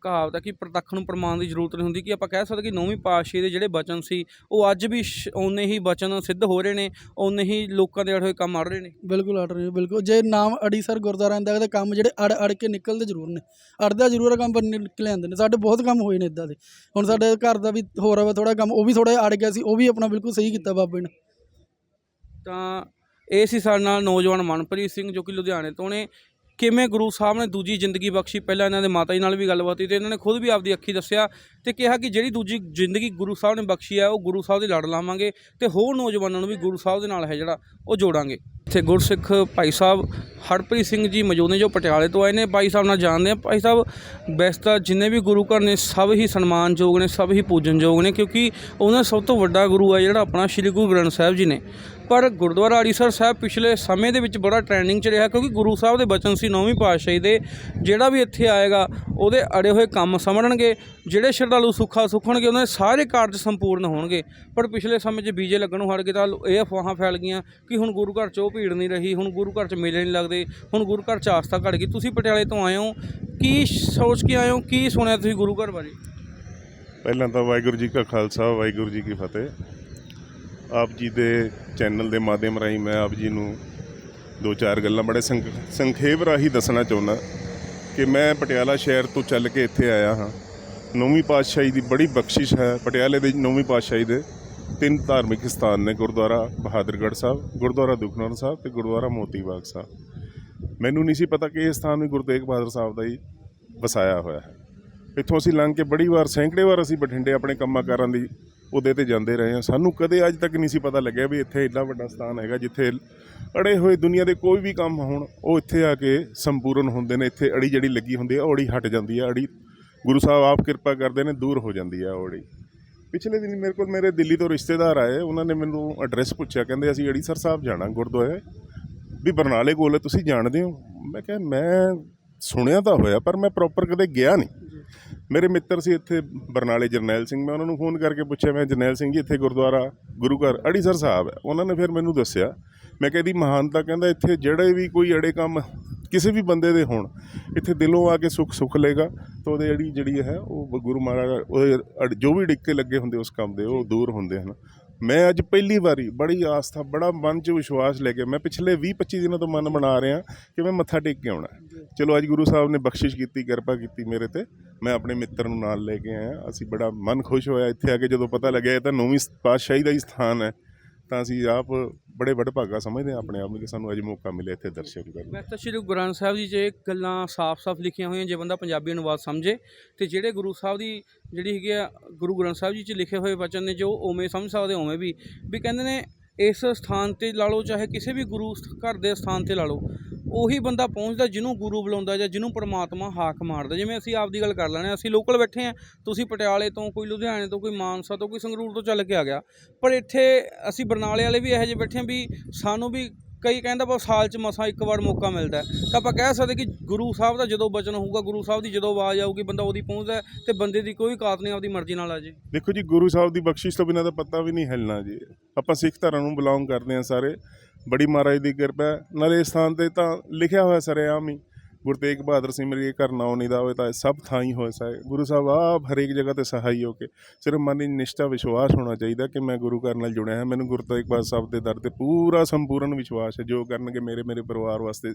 ਕਹਾਵਤ ਹੈ ਕਿ ਪ੍ਰਤੱਖ ਨੂੰ ਪ੍ਰਮਾਣ ਦੀ ਜ਼ਰੂਰਤ ਨਹੀਂ ਹੁੰਦੀ ਕਿ ਆਪਾਂ ਕਹਿ ਸਕਦੇ ਕਿ ਨੌਵੀਂ ਪਾਤਸ਼ਾਹੀ ਦੇ ਜਿਹੜੇ ਬਚਨ ਸੀ ਉਹ ਅੱਜ ਵੀ ਓਨੇ ਹੀ ਬਚਨ ਸਿੱਧ ਹੋ ਰਹੇ ਨੇ ਓਨੇ ਹੀ ਲੋਕਾਂ ਦੇ ਅੜੇ ਹੋਏ ਕੰਮ ਅੜ ਰਹੇ ਨੇ। ਬਿਲਕੁਲ ਅੜ ਰਹੇ ਬਿਲਕੁਲ। ਜੇ ਨਾਮ ਅੜੀਸਰ ਗੁਰਦੁਆਰਾ ਆਂਦਾ ਤਾਂ ਕੰਮ ਜਿਹੜੇ ਅੜ ਅੜ ਕੇ ਨਿਕਲਦੇ ਜ਼ਰੂਰ ਨੇ। ਅੜਦਾ ਜ਼ਰੂਰ ਕੰਮ ਪਰ ਨਿਕਲ ਆਉਂਦੇ ਨੇ। ਸਾਡੇ ਬਹੁਤ ਕੰਮ ਹੋਏ ਨੇ ਇਦਾਂ ਦੇ। ਹੁਣ ਸਾਡੇ ਘਰ ਦਾ ਵੀ ਹੋਰ ਆ ਥੋੜਾ ਕੰਮ ਉਹ ਵੀ ਥੋੜਾ ਅੜ ਗਿਆ ਸੀ ਉਹ ਵੀ ਆਪਣਾ ਬਿਲਕੁਲ ਸਹੀ ਕੀਤਾ ਬਾਬੇ ਨੇ। ਤਾਂ ਇਹ ਸੀ ਸਾਡੇ ਨਾਲ ਨੌਜਵਾਨ ਮਨਪ੍ਰੀਤ ਸਿੰਘ ਜੋ ਕਿ ਲੁਧਿਆਣੇ ਤੋਂ ਨੇ। ਕਿਵੇਂ ਗੁਰੂ ਸਾਹਿਬ ਨੇ ਦੂਜੀ ਜ਼ਿੰਦਗੀ ਬਖਸ਼ੀ? ਪਹਿਲਾਂ ਇਹਨਾਂ ਦੇ ਮਾਤਾ ਜੀ ਨਾਲ ਵੀ ਗੱਲਬਾਤ ਹੋਈ ਤੇ ਇਹਨਾਂ ਨੇ ਖੁਦ ਵੀ ਆਪਦੀ ਅੱਖੀ ਦੱਸਿਆ ਤੇ ਕਿਹਾ ਕਿ ਜਿਹੜੀ ਦੂਜੀ ਜ਼ਿੰਦਗੀ ਗੁਰੂ ਸਾਹਿਬ ਨੇ ਬਖਸ਼ੀ ਹੈ ਉਹ ਗੁਰੂ ਸਾਹਿਬ ਦੇ ਲੜ ਲਾਵਾਂਗੇ ਤੇ ਹੋਰ ਨੌਜਵਾਨਾਂ ਨੂੰ ਵੀ ਗੁਰੂ ਸਾਹਿਬ ਦੇ ਨਾਲ ਹੈ ਜਿਹੜਾ, ਉਹ ਜੋੜਾਂਗੇ। ਇੱਥੇ ਗੁਰਸਿੱਖ ਭਾਈ ਸਾਹਿਬ ਹਰਪ੍ਰੀਤ ਸਿੰਘ ਜੀ ਮੌਜੂਦ ਨੇ ਜੋ ਪਟਿਆਲੇ ਤੋਂ ਆਏ ਨੇ। ਭਾਈ ਸਾਹਿਬ ਨਾਲ ਜਾਣਦੇ ਆ ਭਾਈ ਸਾਹਿਬ, ਵੈਸੇ ਤਾਂ ਜਿੰਨੇ ਵੀ ਗੁਰੂ ਘਰ ਨੇ, ਸਭ ਹੀ ਸਨਮਾਨਯੋਗ ਨੇ, ਸਭ ਹੀ ਪੂਜਨਯੋਗ ਨੇ ਕਿਉਂਕਿ ਉਹਨਾਂ ਦਾ ਸਭ ਤੋਂ ਵੱਡਾ ਗੁਰੂ ਹੈ ਜਿਹੜਾ ਆਪਣਾ ਸ੍ਰੀ ਗੁਰੂ ਗ੍ਰੰਥ ਸਾਹਿਬ ਜੀ ਨੇ। ਪਰ ਗੁਰਦੁਆਰਾ ਆੜੀਸਰ ਸਾਹਿਬ ਪਿਛਲੇ ਸਮੇਂ ਦੇ ਵਿੱਚ ਬੜਾ ਟ੍ਰੈਂਡਿੰਗ 'ਚ ਰਿਹਾ ਕਿਉਂਕਿ ਗੁਰੂ ਸਾਹਿਬ ਦੇ ਬਚਨ ਸੀ ਨੌਵੀਂ ਪਾਤਸ਼ਾਹੀ ਦੇ, ਜਿਹੜਾ ਵੀ ਇੱਥੇ ਆਏਗਾ, ਉਹਦੇ ਅੜੇ ਹੋਏ ਕੰਮ ਸਮਝਣਗੇ ਜਿਹੜੇ ਸ਼ਰਧਾਲੂ ਸੁੱਖਾ ਸੁੱਖਣਗੇ, ਉਹਨਾਂ ਦੇ ਸਾਰੇ ਕਾਰਜ ਸੰਪੂਰਨ ਹੋਣਗੇ। ਪਰ ਪਿਛਲੇ ਸਮੇਂ 'ਚ ਬੀਜੇ ਲੱਗਣੋਂ ਹਟ ਗਏ ਤਾਂ ਇਹ ਅਫਵਾਹਾਂ ਫੈਲ ਗਈਆਂ ਕਿ ਹੁਣ ਗੁਰੂ ਘਰ 'ਚ ਉਹ ਭੀੜ ਨਹੀਂ ਰਹੀ, ਹੁਣ ਗੁਰੂ ਘਰ 'ਚ ਮੇਲੇ ਨਹੀਂ ਲੱਗਦੇ, ਹੁਣ ਗੁਰੂ ਘਰ 'ਚ ਆਸਥਾ ਘਟ ਗਈ। ਤੁਸੀਂ ਪਟਿਆਲੇ ਤੋਂ ਆਏ ਹੋ, ਕੀ ਸੋਚ ਕੇ ਆਏ ਹੋ, ਕੀ ਸੁਣਿਆ ਤੁਸੀਂ ਗੁਰੂ ਘਰ ਬਾਰੇ? ਪਹਿਲਾਂ ਤਾਂ ਵਾਹਿਗੁਰੂ ਜੀ ਕਾ ਖਾਲਸਾ, ਵਾਹਿਗੁਰੂ ਜੀ ਕੀ ਫਤਿਹ। ਆਪ ਜੀ ਦੇ ਚੈਨਲ ਦੇ ਮਾਧਿਅਮ ਰਾਹੀਂ ਮੈਂ ਆਪ ਜੀ ਨੂੰ ਦੋ ਚਾਰ ਗੱਲਾਂ ਬੜੇ ਸੰਖ- ਸੰਖੇਪ ਰਾਹੀਂ ਦੱਸਣਾ ਚਾਹੁੰਦਾ ਕਿ ਮੈਂ ਪਟਿਆਲਾ ਸ਼ਹਿਰ ਤੋਂ ਚੱਲ ਕੇ ਇੱਥੇ ਆਇਆ ਹਾਂ। ਨੌਵੀਂ ਪਾਤਸ਼ਾਹੀ ਦੀ ਬੜੀ ਬਖਸ਼ਿਸ਼ ਹੈ। ਪਟਿਆਲੇ ਦੇ ਨੌਵੀਂ ਪਾਤਸ਼ਾਹੀ ਦੇ ਤਿੰਨ ਧਾਰਮਿਕ ਸਥਾਨ ਨੇ ਗੁਰਦੁਆਰਾ ਬਹਾਦਰਗੜ੍ਹ ਸਾਹਿਬ, ਗੁਰਦੁਆਰਾ ਦੁਖਨਰ ਸਾਹਿਬ ਤੇ ਗੁਰਦੁਆਰਾ ਮੋਤੀ ਬਾਗ ਸਾਹਿਬ। ਮੈਨੂੰ ਨਹੀਂ ਸੀ ਪਤਾ ਕਿ ਇਹ ਸਥਾਨ ਵੀ ਗੁਰੂ ਤੇਗ ਬਹਾਦਰ ਸਾਹਿਬ ਦਾ ਹੀ ਵਸਾਇਆ ਹੋਇਆ ਹੈ। ਇੱਥੋਂ ਅਸੀਂ ਲੰਘ ਕੇ ਬੜੀ ਵਾਰ ਸੈਂਕੜੇ ਵਾਰ ਅਸੀਂ ਬਠਿੰਡੇ ਆਪਣੇ ਕੰਮਾਂ ਕਾਰਾਂ ਦੀ ਉਹਦੇ ਤੇ ਜਾਂਦੇ ਰਹੇ ਹਾਂ। ਸਾਨੂੰ ਕਦੇ ਅੱਜ ਤੱਕ ਨਹੀਂ ਸੀ ਪਤਾ ਲੱਗਿਆ ਵੀ ਇੱਥੇ ਇੰਨਾ ਵੱਡਾ ਸਥਾਨ ਹੈਗਾ ਜਿੱਥੇ ਅੜੇ ਹੋਏ ਦੁਨੀਆ ਦੇ ਕੋਈ ਵੀ ਕੰਮ ਹੋਣ ਉਹ ਇੱਥੇ ਆ ਕੇ ਸੰਪੂਰਨ ਹੁੰਦੇ ਨੇ। ਇੱਥੇ ਅੜੀ ਜਿਹੜੀ ਲੱਗੀ ਹੁੰਦੀ ਹੈ ਉਹ ਅੜੀ ਹਟ ਜਾਂਦੀ ਹੈ ਅੜੀ ਗੁਰੂ ਸਾਹਿਬ ਆਪ ਕਿਰਪਾ ਕਰਦੇ ਨੇ ਦੂਰ ਹੋ ਜਾਂਦੀ ਹੈ ਉਹ ਪਿਛਲੇ ਦਿਨ ਮੇਰੇ ਕੋਲ ਮੇਰੇ ਦਿੱਲੀ ਤੋਂ ਰਿਸ਼ਤੇਦਾਰ ਆਏ ਉਹਨਾਂ ਨੇ ਮੈਨੂੰ ਐਡਰੈਸ ਪੁੱਛਿਆ ਕਹਿੰਦੇ ਅਸੀਂ ਅੜੀਸਰ ਸਾਹਿਬ ਜਾਣਾ ਗੁਰਦੁਆਰੇ। ਵੀ ਬਰਨਾਲੇ ਕੋਲ ਹੈ, ਤੁਸੀਂ ਜਾਣਦੇ ਹੋ? ਮੈਂ ਕਿਹਾ ਮੈਂ ਸੁਣਿਆ ਤਾਂ ਹੋਇਆ ਪਰ ਮੈਂ ਪ੍ਰੋਪਰ ਕਦੇ ਗਿਆ ਨਹੀਂ। ਮੇਰੇ ਮਿੱਤਰ ਸੀ ਇੱਥੇ ਬਰਨਾਲੇ ਜਰਨੈਲ ਸਿੰਘ ਮੈਂ ਉਹਨਾਂ ਨੂੰ ਫੋਨ ਕਰਕੇ ਪੁੱਛਿਆ ਮੈਂ ਜਰਨੈਲ ਸਿੰਘ ਜੀ ਇੱਥੇ ਗੁਰਦੁਆਰਾ ਗੁਰੂ ਘਰ ਅੜੀਸਰ ਸਾਹਿਬ ਹੈ। ਉਹਨਾਂ ਨੇ ਫਿਰ ਮੈਨੂੰ ਦੱਸਿਆ ਮੈਂ ਕਿਹਾ ਇਹਦੀ ਮਹਾਨਤਾ ਕਹਿੰਦਾ ਇੱਥੇ ਜਿਹੜੇ ਵੀ ਕੋਈ ਅੜੇ ਕੰਮ ਕਿਸੇ ਵੀ ਬੰਦੇ ਦੇ ਹੋਣ ਇੱਥੇ ਦਿਲੋਂ ਆ ਕੇ ਸੁੱਖ ਸੁੱਖ ਲੇਗਾ ਤਾਂ ਉਹਦੇ ਜਿਹੜੀ ਜਿਹੜੀ ਹੈ ਉਹ ਗੁਰੂ ਮਹਾਰਾਜ ਉਹਦੇ ਜੋ ਵੀ ਡਿੱਕੇ ਲੱਗੇ ਹੁੰਦੇ ਉਸ ਕੰਮ ਦੇ ਉਹ ਦੂਰ ਹੁੰਦੇ ਹਨ। ਮੈਂ ਅੱਜ ਪਹਿਲੀ ਵਾਰੀ ਬੜੀ ਆਸਥਾ, ਬੜਾ ਮਨ 'ਚ ਵਿਸ਼ਵਾਸ ਲੈ ਕੇ ਮੈਂ ਪਿਛਲੇ 20 25 ਦਿਨਾਂ ਤੋਂ ਮਨ ਬਣਾ ਰਿਹਾ ਕਿ ਮੈਂ ਮੱਥਾ ਟੇਕ ਕੇ ਆਉਣਾ। ਚਲੋ ਅੱਜ ਗੁਰੂ ਸਾਹਿਬ ਨੇ ਬਖਸ਼ਿਸ਼ ਕੀਤੀ, ਕਿਰਪਾ ਕੀਤੀ ਮੇਰੇ ਤੇ। ਮੈਂ ਆਪਣੇ ਮਿੱਤਰ ਨੂੰ ਨਾਲ ਲੈ ਕੇ ਆਇਆ। ਅਸੀਂ ਬੜਾ ਮਨ ਖੁਸ਼ ਹੋਇਆ ਇੱਥੇ ਆ ਕੇ ਜਦੋਂ ਪਤਾ ਲੱਗਿਆ, ਇਹ ਤਾਂ ਨੌਵੀਂ ਪਾਤਸ਼ਾਹੀ ਦਾ ਹੀ ਸਥਾਨ ਹੈ। ਤਾਂ ਅਸੀਂ ਆਪ ਬੜੇ ਵਡਭਾਗਾ ਸਮਝਦੇ ਹਾਂ, ਆਪਣੇ ਆਪ ਨੂੰ ਕਿ ਸਾਨੂੰ ਅੱਜ ਮੌਕਾ ਮਿਲਿਆ ਇੱਥੇ ਦਰਸ਼ਨ ਕਰਨ ਦਾ। ਵੈਸੇ ਤਾਂ ਸ਼੍ਰੀ ਗੁਰੂ ਗ੍ਰੰਥ ਸਾਹਿਬ ਜੀ 'ਚ ਇਹ ਗੱਲਾਂ ਸਾਫ਼-ਸਾਫ਼ ਲਿਖੀਆਂ ਹੋਈਆਂ, ਜੇ ਬੰਦਾ ਪੰਜਾਬੀ ਅਨੁਵਾਦ ਸਮਝੇ, ਤੇ ਜਿਹੜੇ ਗੁਰੂ ਸਾਹਿਬ ਦੀ ਜਿਹੜੀ ਹੈਗੀ ਆ ਗੁਰੂ ਗ੍ਰੰਥ ਸਾਹਿਬ ਜੀ 'ਚ ਲਿਖੇ ਹੋਏ ਵਚਨ ਨੇ, ਜੋ ਉਵੇਂ ਸਮਝ ਸਕਦੇ, ਉਵੇਂ ਵੀ ਵੀ ਕਹਿੰਦੇ ਨੇ, ਇਸ ਸਥਾਨ ਤੇ ਲਾ ਲਓ, ਚਾਹੇ ਕਿਸੇ ਵੀ ਗੁਰੂ ਘਰ ਦੇ ਸਥਾਨ ਤੇ ਲਾ ਲਓ ਉਹੀ ਬੰਦਾ ਪਹੁੰਚਦਾ ਜਿਹਨੂੰ ਗੁਰੂ ਬੁਲਾਉਂਦਾ ਜਾਂ ਜਿਹਨੂੰ ਪਰਮਾਤਮਾ ਹਾਕ ਮਾਰਦਾ। ਜਿਵੇਂ ਅਸੀਂ ਆਪਦੀ ਗੱਲ ਕਰ ਲੈਣੇ ਅਸੀਂ ਲੋਕਲ ਬੈਠੇ ਆ ਤੁਸੀਂ ਪਟਿਆਲੇ ਤੋਂ, ਕੋਈ ਲੁਧਿਆਣੇ ਤੋਂ, ਕੋਈ ਮਾਨਸਾ ਤੋਂ, ਕੋਈ ਸੰਗਰੂਰ ਤੋਂ ਚੱਲ ਕੇ ਆ ਗਿਆ। ਪਰ ਇੱਥੇ ਅਸੀਂ ਬਰਨਾਲੇ ਵਾਲੇ ਵੀ ਇਹੋ ਜਿਹੇ ਬੈਠੇ ਆ ਵੀ ਸਾਨੂੰ ਵੀ ਕਈ ਕਹਿੰਦਾ ਬਸ ਸਾਲ 'ਚ ਮਸਾਂ ਇੱਕ ਵਾਰ ਮੌਕਾ ਮਿਲਦਾ ਤਾਂ ਆਪਾਂ ਕਹਿ ਸਕਦੇ ਕਿ ਗੁਰੂ ਸਾਹਿਬ ਦਾ ਜਦੋਂ ਬਚਨ ਹੋਊਗਾ, ਗੁਰੂ ਸਾਹਿਬ ਦੀ ਜਦੋਂ ਆਵਾਜ਼ ਆਊਗੀ, ਬੰਦਾ ਉਹਦੀ ਪਹੁੰਚਦਾ ਹੈ ਤੇ ਬੰਦੇ ਦੀ ਕੋਈ ਕਾਤ ਨਹੀਂ, ਆਪਦੀ ਮਰਜ਼ੀ ਨਾਲ ਆ ਜੇ। ਦੇਖੋ ਜੀ, ਗੁਰੂ ਸਾਹਿਬ ਦੀ ਬਖਸ਼ਿਸ਼ ਤੋਂ ਬਿਨਾਂ ਤਾਂ ਪਤਾ ਵੀ ਨਹੀਂ ਹਿਲਣਾ ਜੀ। ਆਪਾਂ ਸਿੱਖ ਧਰਮ ਨੂੰ ਬਿਲੋਂਗ ਕਰਦੇ ਹਾਂ ਸਾਰੇ। ਬੜੀ ਮਹਾਰਾਜ ਦੀ ਕਿਰਪਾ ਹੈ। ਨਾਲੇ ਇਸ ਸਥਾਨ ਤੇ ਤਾਂ ਲਿਖਿਆ ਹੋਇਆ ਸਰੇਆਮ ਹੀ। ਗੁਰੂ ਤੇਗ ਬਹਾਦਰ ਸਿੰਘ ਸਿਮਰਿਏ ਘਰ ਨਾਉ ਦਾ ਹੋਏ ਤਾਂ ਸਭ ਥਾਂ ਹੀ ਹੋਏ ਸਾਏ ਗੁਰੂ ਸਾਹਿਬ ਆਪ ਹਰੇਕ ਜਗ੍ਹਾ ਤੇ ਸਹਾਈ ਹੋ ਕੇ ਸਿਰਫ ਮਨ ਦੀ ਨਿਸ਼ਠਾ, ਵਿਸ਼ਵਾਸ ਹੋਣਾ ਚਾਹੀਦਾ ਕਿ ਮੈਂ ਗੁਰੂ ਘਰ ਨਾਲ ਜੁੜਿਆ ਹਾਂ। ਮੈਨੂੰ ਗੁਰੂ ਤੇਗ ਬਹਾਦਰ ਸਾਹਿਬ ਦੇ ਦਰ ਤੇ ਪੂਰਾ ਸੰਪੂਰਨ ਵਿਸ਼ਵਾਸ ਹੈ, ਜੋ ਕਰਨਗੇ ਮੇਰੇ ਮੇਰੇ ਪਰਿਵਾਰ ਵਾਸਤੇ,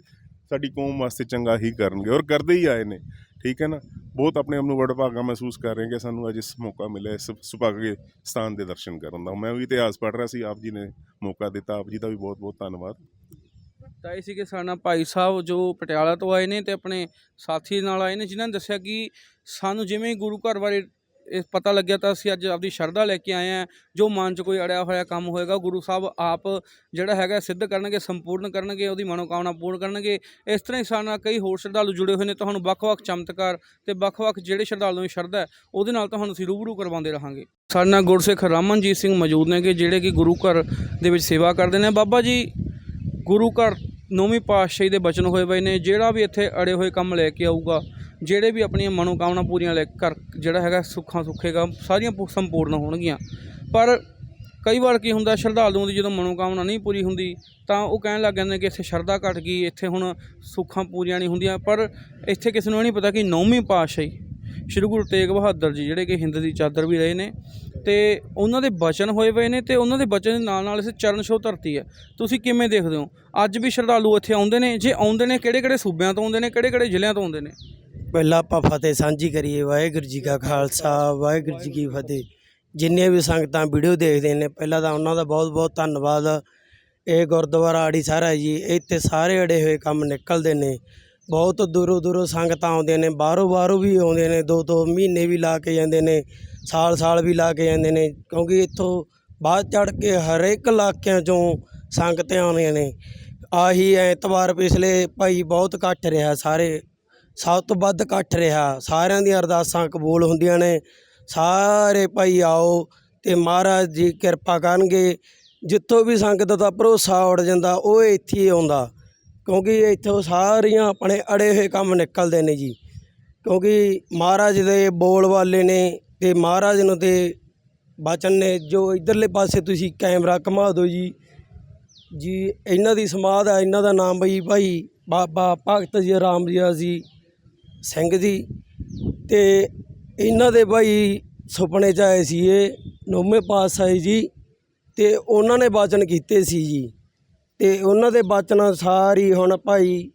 ਸਾਡੀ ਕੌਮ ਵਾਸਤੇ ਚੰਗਾ ਹੀ ਕਰਨਗੇ ਔਰ ਕਰਦੇ ਹੀ ਆਏ ਨੇ। ਠੀਕ ਹੈ ਨਾ? ਬਹੁਤ ਆਪਣੇ ਆਪ ਨੂੰ ਵਡਭਾਗਾ ਮਹਿਸੂਸ ਕਰ ਰਹੇ ਹਾਂ ਕਿ ਸਾਨੂੰ ਅੱਜ ਇਸ ਮੌਕਾ ਮਿਲਿਆ, ਇਸ ਸੁਭਾਗੇ ਸਥਾਨ ਦੇ ਦਰਸ਼ਨ ਕਰਨ ਦਾ। ਮੈਂ ਵੀ ਇਤਿਹਾਸ ਪੜ੍ਹ ਰਿਹਾ ਸੀ, ਆਪ ਜੀ ਨੇ ਮੌਕਾ ਦਿੱਤਾ, ਆਪ ਜੀ ਦਾ ਵੀ ਬਹੁਤ ਬਹੁਤ ਧੰਨਵਾਦ। ਤਾਂ ਇਹ ਸੀ ਕਿ ਸਾਡਾ ਭਾਈ ਸਾਹਿਬ ਜੋ ਪਟਿਆਲਾ ਤੋਂ ਆਏ ਨੇ ਤੇ ਆਪਣੇ ਸਾਥੀ ਨਾਲ ਆਏ ਨੇ, ਜਿਨ੍ਹਾਂ ਨੇ ਦੱਸਿਆ ਕਿ ਸਾਨੂੰ ਜਿਵੇਂ ਹੀ ਗੁਰੂ ਘਰ ਬਾਰੇ ਇਹ ਪਤਾ ਲੱਗਿਆ ਤਾਂ ਅਸੀਂ ਅੱਜ ਆਪਦੀ ਸ਼ਰਧਾ ਲੈ ਕੇ ਆਏ ਆ ਜੋ ਮਨ 'ਚ ਕੋਈ ਅੜਿਆ ਹੋਇਆ ਕੰਮ ਹੋਏਗਾ, ਗੁਰੂ ਸਾਹਿਬ ਆਪ ਜਿਹੜਾ ਹੈਗਾ ਸਿੱਧ ਕਰਨਗੇ, ਸੰਪੂਰਨ ਕਰਨਗੇ, ਉਹਦੀ ਮਨੋਕਾਮਨਾ ਪੂਰਨ ਕਰਨਗੇ। ਇਸ ਤਰ੍ਹਾਂ ਹੀ ਸਾਡੇ ਨਾਲ ਕਈ ਹੋਰ ਸ਼ਰਧਾਲੂ ਜੁੜੇ ਹੋਏ ਨੇ, ਤੁਹਾਨੂੰ ਵੱਖ-ਵੱਖ ਚਮਤਕਾਰ ਤੇ ਵੱਖ-ਵੱਖ ਜਿਹੜੇ ਸ਼ਰਧਾਲੂਆਂ ਦੀ ਸ਼ਰਧਾ ਹੈ, ਉਹਦੇ ਨਾਲ ਤੁਹਾਨੂੰ ਅਸੀਂ ਰੂਬਰੂ ਕਰਵਾਉਂਦੇ ਰਹਾਂਗੇ। ਸਾਡੇ ਨਾਲ ਗੁਰਸਿੱਖ ਰਾਮਨਜੀਤ ਸਿੰਘ ਮੌਜੂਦ ਨੇ ਕਿ ਜਿਹੜੇ ਕਿ ਗੁਰੂ ਘਰ ਦੇ ਵਿੱਚ ਸੇਵਾ ਕਰਦੇ ਨੇ। ਬਾਬਾ ਜੀ ਗੁਰੂ ਘਰ ਨੌਵੀਂ ਪਾਤਸ਼ਾਹੀ ਦੇ ਬਚਨ ਹੋਏ ਪਏ ਨੇ, ਜਿਹੜਾ ਵੀ ਇੱਥੇ ਅੜੇ ਹੋਏ ਕੰਮ ਲੈ ਕੇ ਆਊਗਾ, ਜਿਹੜੇ ਵੀ ਆਪਣੀਆਂ ਮਨੋਕਾਮਨਾ ਪੂਰੀਆਂ ਲੈ ਕਰ, ਜਿਹੜਾ ਹੈਗਾ ਸੁੱਖਾਂ ਸੁੱਖੇਗਾ, ਸਾਰੀਆਂ ਪੂ- ਸੰਪੂਰਨ ਹੋਣਗੀਆਂ। ਪਰ ਕਈ ਵਾਰ ਕੀ ਹੁੰਦਾ, ਸ਼ਰਧਾਲੂਆਂ ਦੀ ਜਦੋਂ ਮਨੋਕਾਮਨਾ ਨਹੀਂ ਪੂਰੀ ਹੁੰਦੀ, ਤਾਂ ਉਹ ਕਹਿਣ ਲੱਗ ਜਾਂਦੇ ਕਿ ਇੱਥੇ ਸ਼ਰਧਾ ਘਟ ਗਈ, ਇੱਥੇ ਹੁਣ ਸੁੱਖਾਂ ਪੂਰੀਆਂ ਨਹੀਂ ਹੁੰਦੀਆਂ। ਪਰ ਇੱਥੇ ਕਿਸੇ ਨੂੰ ਇਹ ਨਹੀਂ ਪਤਾ ਕਿ ਨੌਵੀਂ ਪਾਤਸ਼ਾਹੀ, ਸ਼੍ਰੀ ਗੁਰੂ ਤੇਗ ਬਹਾਦਰ ਜੀ, ਜਿਹੜੇ ਕਿ ਹਿੰਦ ਦੀ ਚਾਦਰ ਵੀ ਰਹੇ ਨੇ ਤੇ ਉਹਨਾਂ ਦੇ ਬਚਨ ਹੋਏ ਪਏ ਨੇ ਤੇ ਉਹਨਾਂ ਦੇ ਬਚਨ ਦੇ ਨਾਲ ਨਾਲ ਇਸ ਚਰਨ ਛੋਹ ਧਰਤੀ ਹੈ। ਤੁਸੀਂ ਕਿਵੇਂ ਦੇਖਦੇ ਹੋ? ਅੱਜ ਵੀ ਸ਼ਰਧਾਲੂ ਇੱਥੇ ਆਉਂਦੇ ਨੇ, ਜੇ ਆਉਂਦੇ ਨੇ ਕਿਹੜੇ ਕਿਹੜੇ ਸੂਬਿਆਂ ਤੋਂ ਆਉਂਦੇ ਨੇ ਕਿਹੜੇ ਕਿਹੜੇ ਜ਼ਿਲ੍ਹਿਆਂ ਤੋਂ ਆਉਂਦੇ ਨੇ? ਪਹਿਲਾਂ ਆਪਾਂ ਫਤਿਹ ਸਾਂਝੀ ਕਰੀਏ, ਵਾਹਿਗੁਰੂ ਜੀ ਕਾ ਖਾਲਸਾ, ਵਾਹਿਗੁਰੂ ਜੀ ਕੀ ਫਤਿਹ। ਜਿੰਨੇ ਵੀ ਸੰਗਤਾਂ ਵੀਡੀਓ ਦੇਖਦੇ ਨੇ, ਪਹਿਲਾਂ ਤਾਂ ਉਹਨਾਂ ਦਾ ਬਹੁਤ ਬਹੁਤ ਧੰਨਵਾਦ। ਇਹ ਗੁਰਦੁਆਰਾ ਆੜੀ ਸਾਰਾ ਜੀ, ਇੱਥੇ ਸਾਰੇ ਅੜੇ ਹੋਏ ਕੰਮ ਨਿਕਲਦੇ ਨੇ। ਬਹੁਤ ਦੂਰੋਂ ਦੂਰੋਂ ਸੰਗਤਾਂ ਆਉਂਦੀਆਂ ਨੇ ਬਾਹਰੋਂ ਬਾਹਰੋਂ ਵੀ ਆਉਂਦੇ ਨੇ ਦੋ ਦੋ ਮਹੀਨੇ ਵੀ ਲਾ ਕੇ ਜਾਂਦੇ ਨੇ। ਸਾਲ ਸਾਲ ਵੀ ਲਾ ਕੇ ਜਾਂਦੇ ਨੇ, ਕਿਉਂਕਿ ਇੱਥੋਂ ਬਾਅਦ ਚੜ੍ਹ ਕੇ ਹਰੇਕ ਇਲਾਕਿਆਂ ਚੋਂ ਸੰਗਤਾਂ ਆਉਂਦੀਆਂ ਨੇ। ਆਹੀ ਐਤਵਾਰ ਪਿਛਲੇ ਭਾਈ ਬਹੁਤ ਇਕੱਠ ਰਿਹਾ, ਸਾਰੇ ਸਭ ਤੋਂ ਵੱਧ ਇਕੱਠ ਰਿਹਾ। ਸਾਰਿਆਂ ਦੀਆਂ ਅਰਦਾਸਾਂ ਕਬੂਲ ਹੁੰਦੀਆਂ ਨੇ। ਸਾਰੇ ਭਾਈ ਆਓ ਤੇ ਮਹਾਰਾਜ ਜੀ ਕਿਰਪਾ ਕਰਨਗੇ। ਜਿੱਥੋਂ ਵੀ ਸੰਗਤ ਦਾ ਭਰੋਸਾ ਉੜ ਜਾਂਦਾ, ਉਹ ਇੱਥੇ ਹੀ ਆਉਂਦਾ। ਕਿਉਂਕਿ ਇੱਥੋਂ ਸਾਰੀਆਂ ਆਪਣੇ ਅੜੇ ਹੋਏ ਕੰਮ ਨਿਕਲਦੇ ਨੇ ਜੀ। ਕਿਉਂਕਿ ਮਹਾਰਾਜ ਦੇ ਬੋਲ ਵਾਲੇ ਨੇ ਅਤੇ ਮਹਾਰਾਜ ਨੂੰ ਤੇ ਬਚਨ ਨੇ ਜੋ ਇੱਧਰਲੇ ਪਾਸੇ ਤੁਸੀਂ ਕੈਮਰਾ ਘੁਮਾ ਦਿਓ ਜੀ। ਜੀ, ਇਹਨਾਂ ਦੀ ਸਮਾਧ ਹੈ ਇਹਨਾਂ ਦਾ ਨਾਮ ਬਈ ਭਾਈ ਬਾਬਾ ਭਗਤ ਜੀ ਰਾਮ ਜੀ ਜੀ, ਸਿੰਘ ਜੀ। ਅਤੇ ਇਹਨਾਂ ਦੇ ਭਾਈ ਸੁਪਨੇ 'ਚ ਆਏ ਸੀ ਇਹ ਨੌਵੇਂ ਪਾਤਸ਼ਾਹੀ ਜੀ ਅਤੇ ਉਹਨਾਂ ਨੇ ਬਚਨ ਕੀਤੇ ਸੀ ਜੀ। ਅਤੇ ਉਹਨਾਂ ਦੇ ਬਚਨਾਂ ਸਾਰੀ ਹੁਣ ਭਾਈ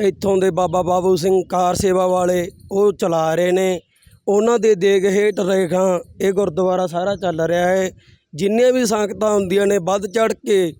ਇੱਥੋਂ ਦੇ ਬਾਬਾ ਬਾਬੂ ਸਿੰਘ ਕਾਰ ਸੇਵਾ ਵਾਲੇ ਉਹ ਚਲਾ ਰਹੇ ਨੇ। ਉਹਨਾਂ ਦੇ ਦੇਗ ਹੇਠ ਰੇਖਾਂ ਇਹ ਗੁਰਦੁਆਰਾ ਸਾਰਾ ਚੱਲ ਰਿਹਾ ਹੈ। ਜਿੰਨੀਆਂ ਵੀ ਸੰਗਤਾਂ ਹੁੰਦੀਆਂ ਨੇ ਵੱਧ ਚੜ੍ਹ ਕੇ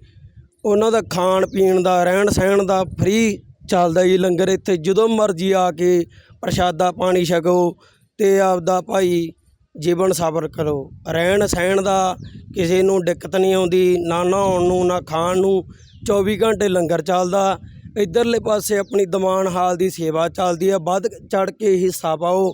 ਉਹਨਾਂ ਦਾ ਖਾਣ ਪੀਣ ਦਾ, ਰਹਿਣ ਸਹਿਣ ਦਾ ਫ੍ਰੀ ਚੱਲਦਾ ਜੀ ਲੰਗਰ ਇੱਥੇ। ਜਦੋਂ ਮਰਜ਼ੀ ਆ ਕੇ ਪ੍ਰਸ਼ਾਦਾ ਪਾਣੀ ਛਕੋ ਅਤੇ ਆਪਦਾ ਭਾਈ ਜੀਵਨ ਸਬਰ ਕਰੋ। ਰਹਿਣ ਸਹਿਣ ਦਾ ਕਿਸੇ ਨੂੰ ਦਿੱਕਤ ਨਹੀਂ ਆਉਂਦੀ, ਨਾ ਨਹਾਉਣ ਨੂੰ, ਨਾ ਖਾਣ ਨੂੰ। 24 ਘੰਟੇ ਲੰਗਰ ਚੱਲਦਾ। ਇਧਰਲੇ ਪਾਸੇ ਆਪਣੀ ਦੀਵਾਨ ਹਾਲ ਦੀ ਸੇਵਾ ਚੱਲਦੀ ਹੈ। ਵੱਧ ਚੜ ਕੇ ਹਿੱਸਾ ਪਾਓ।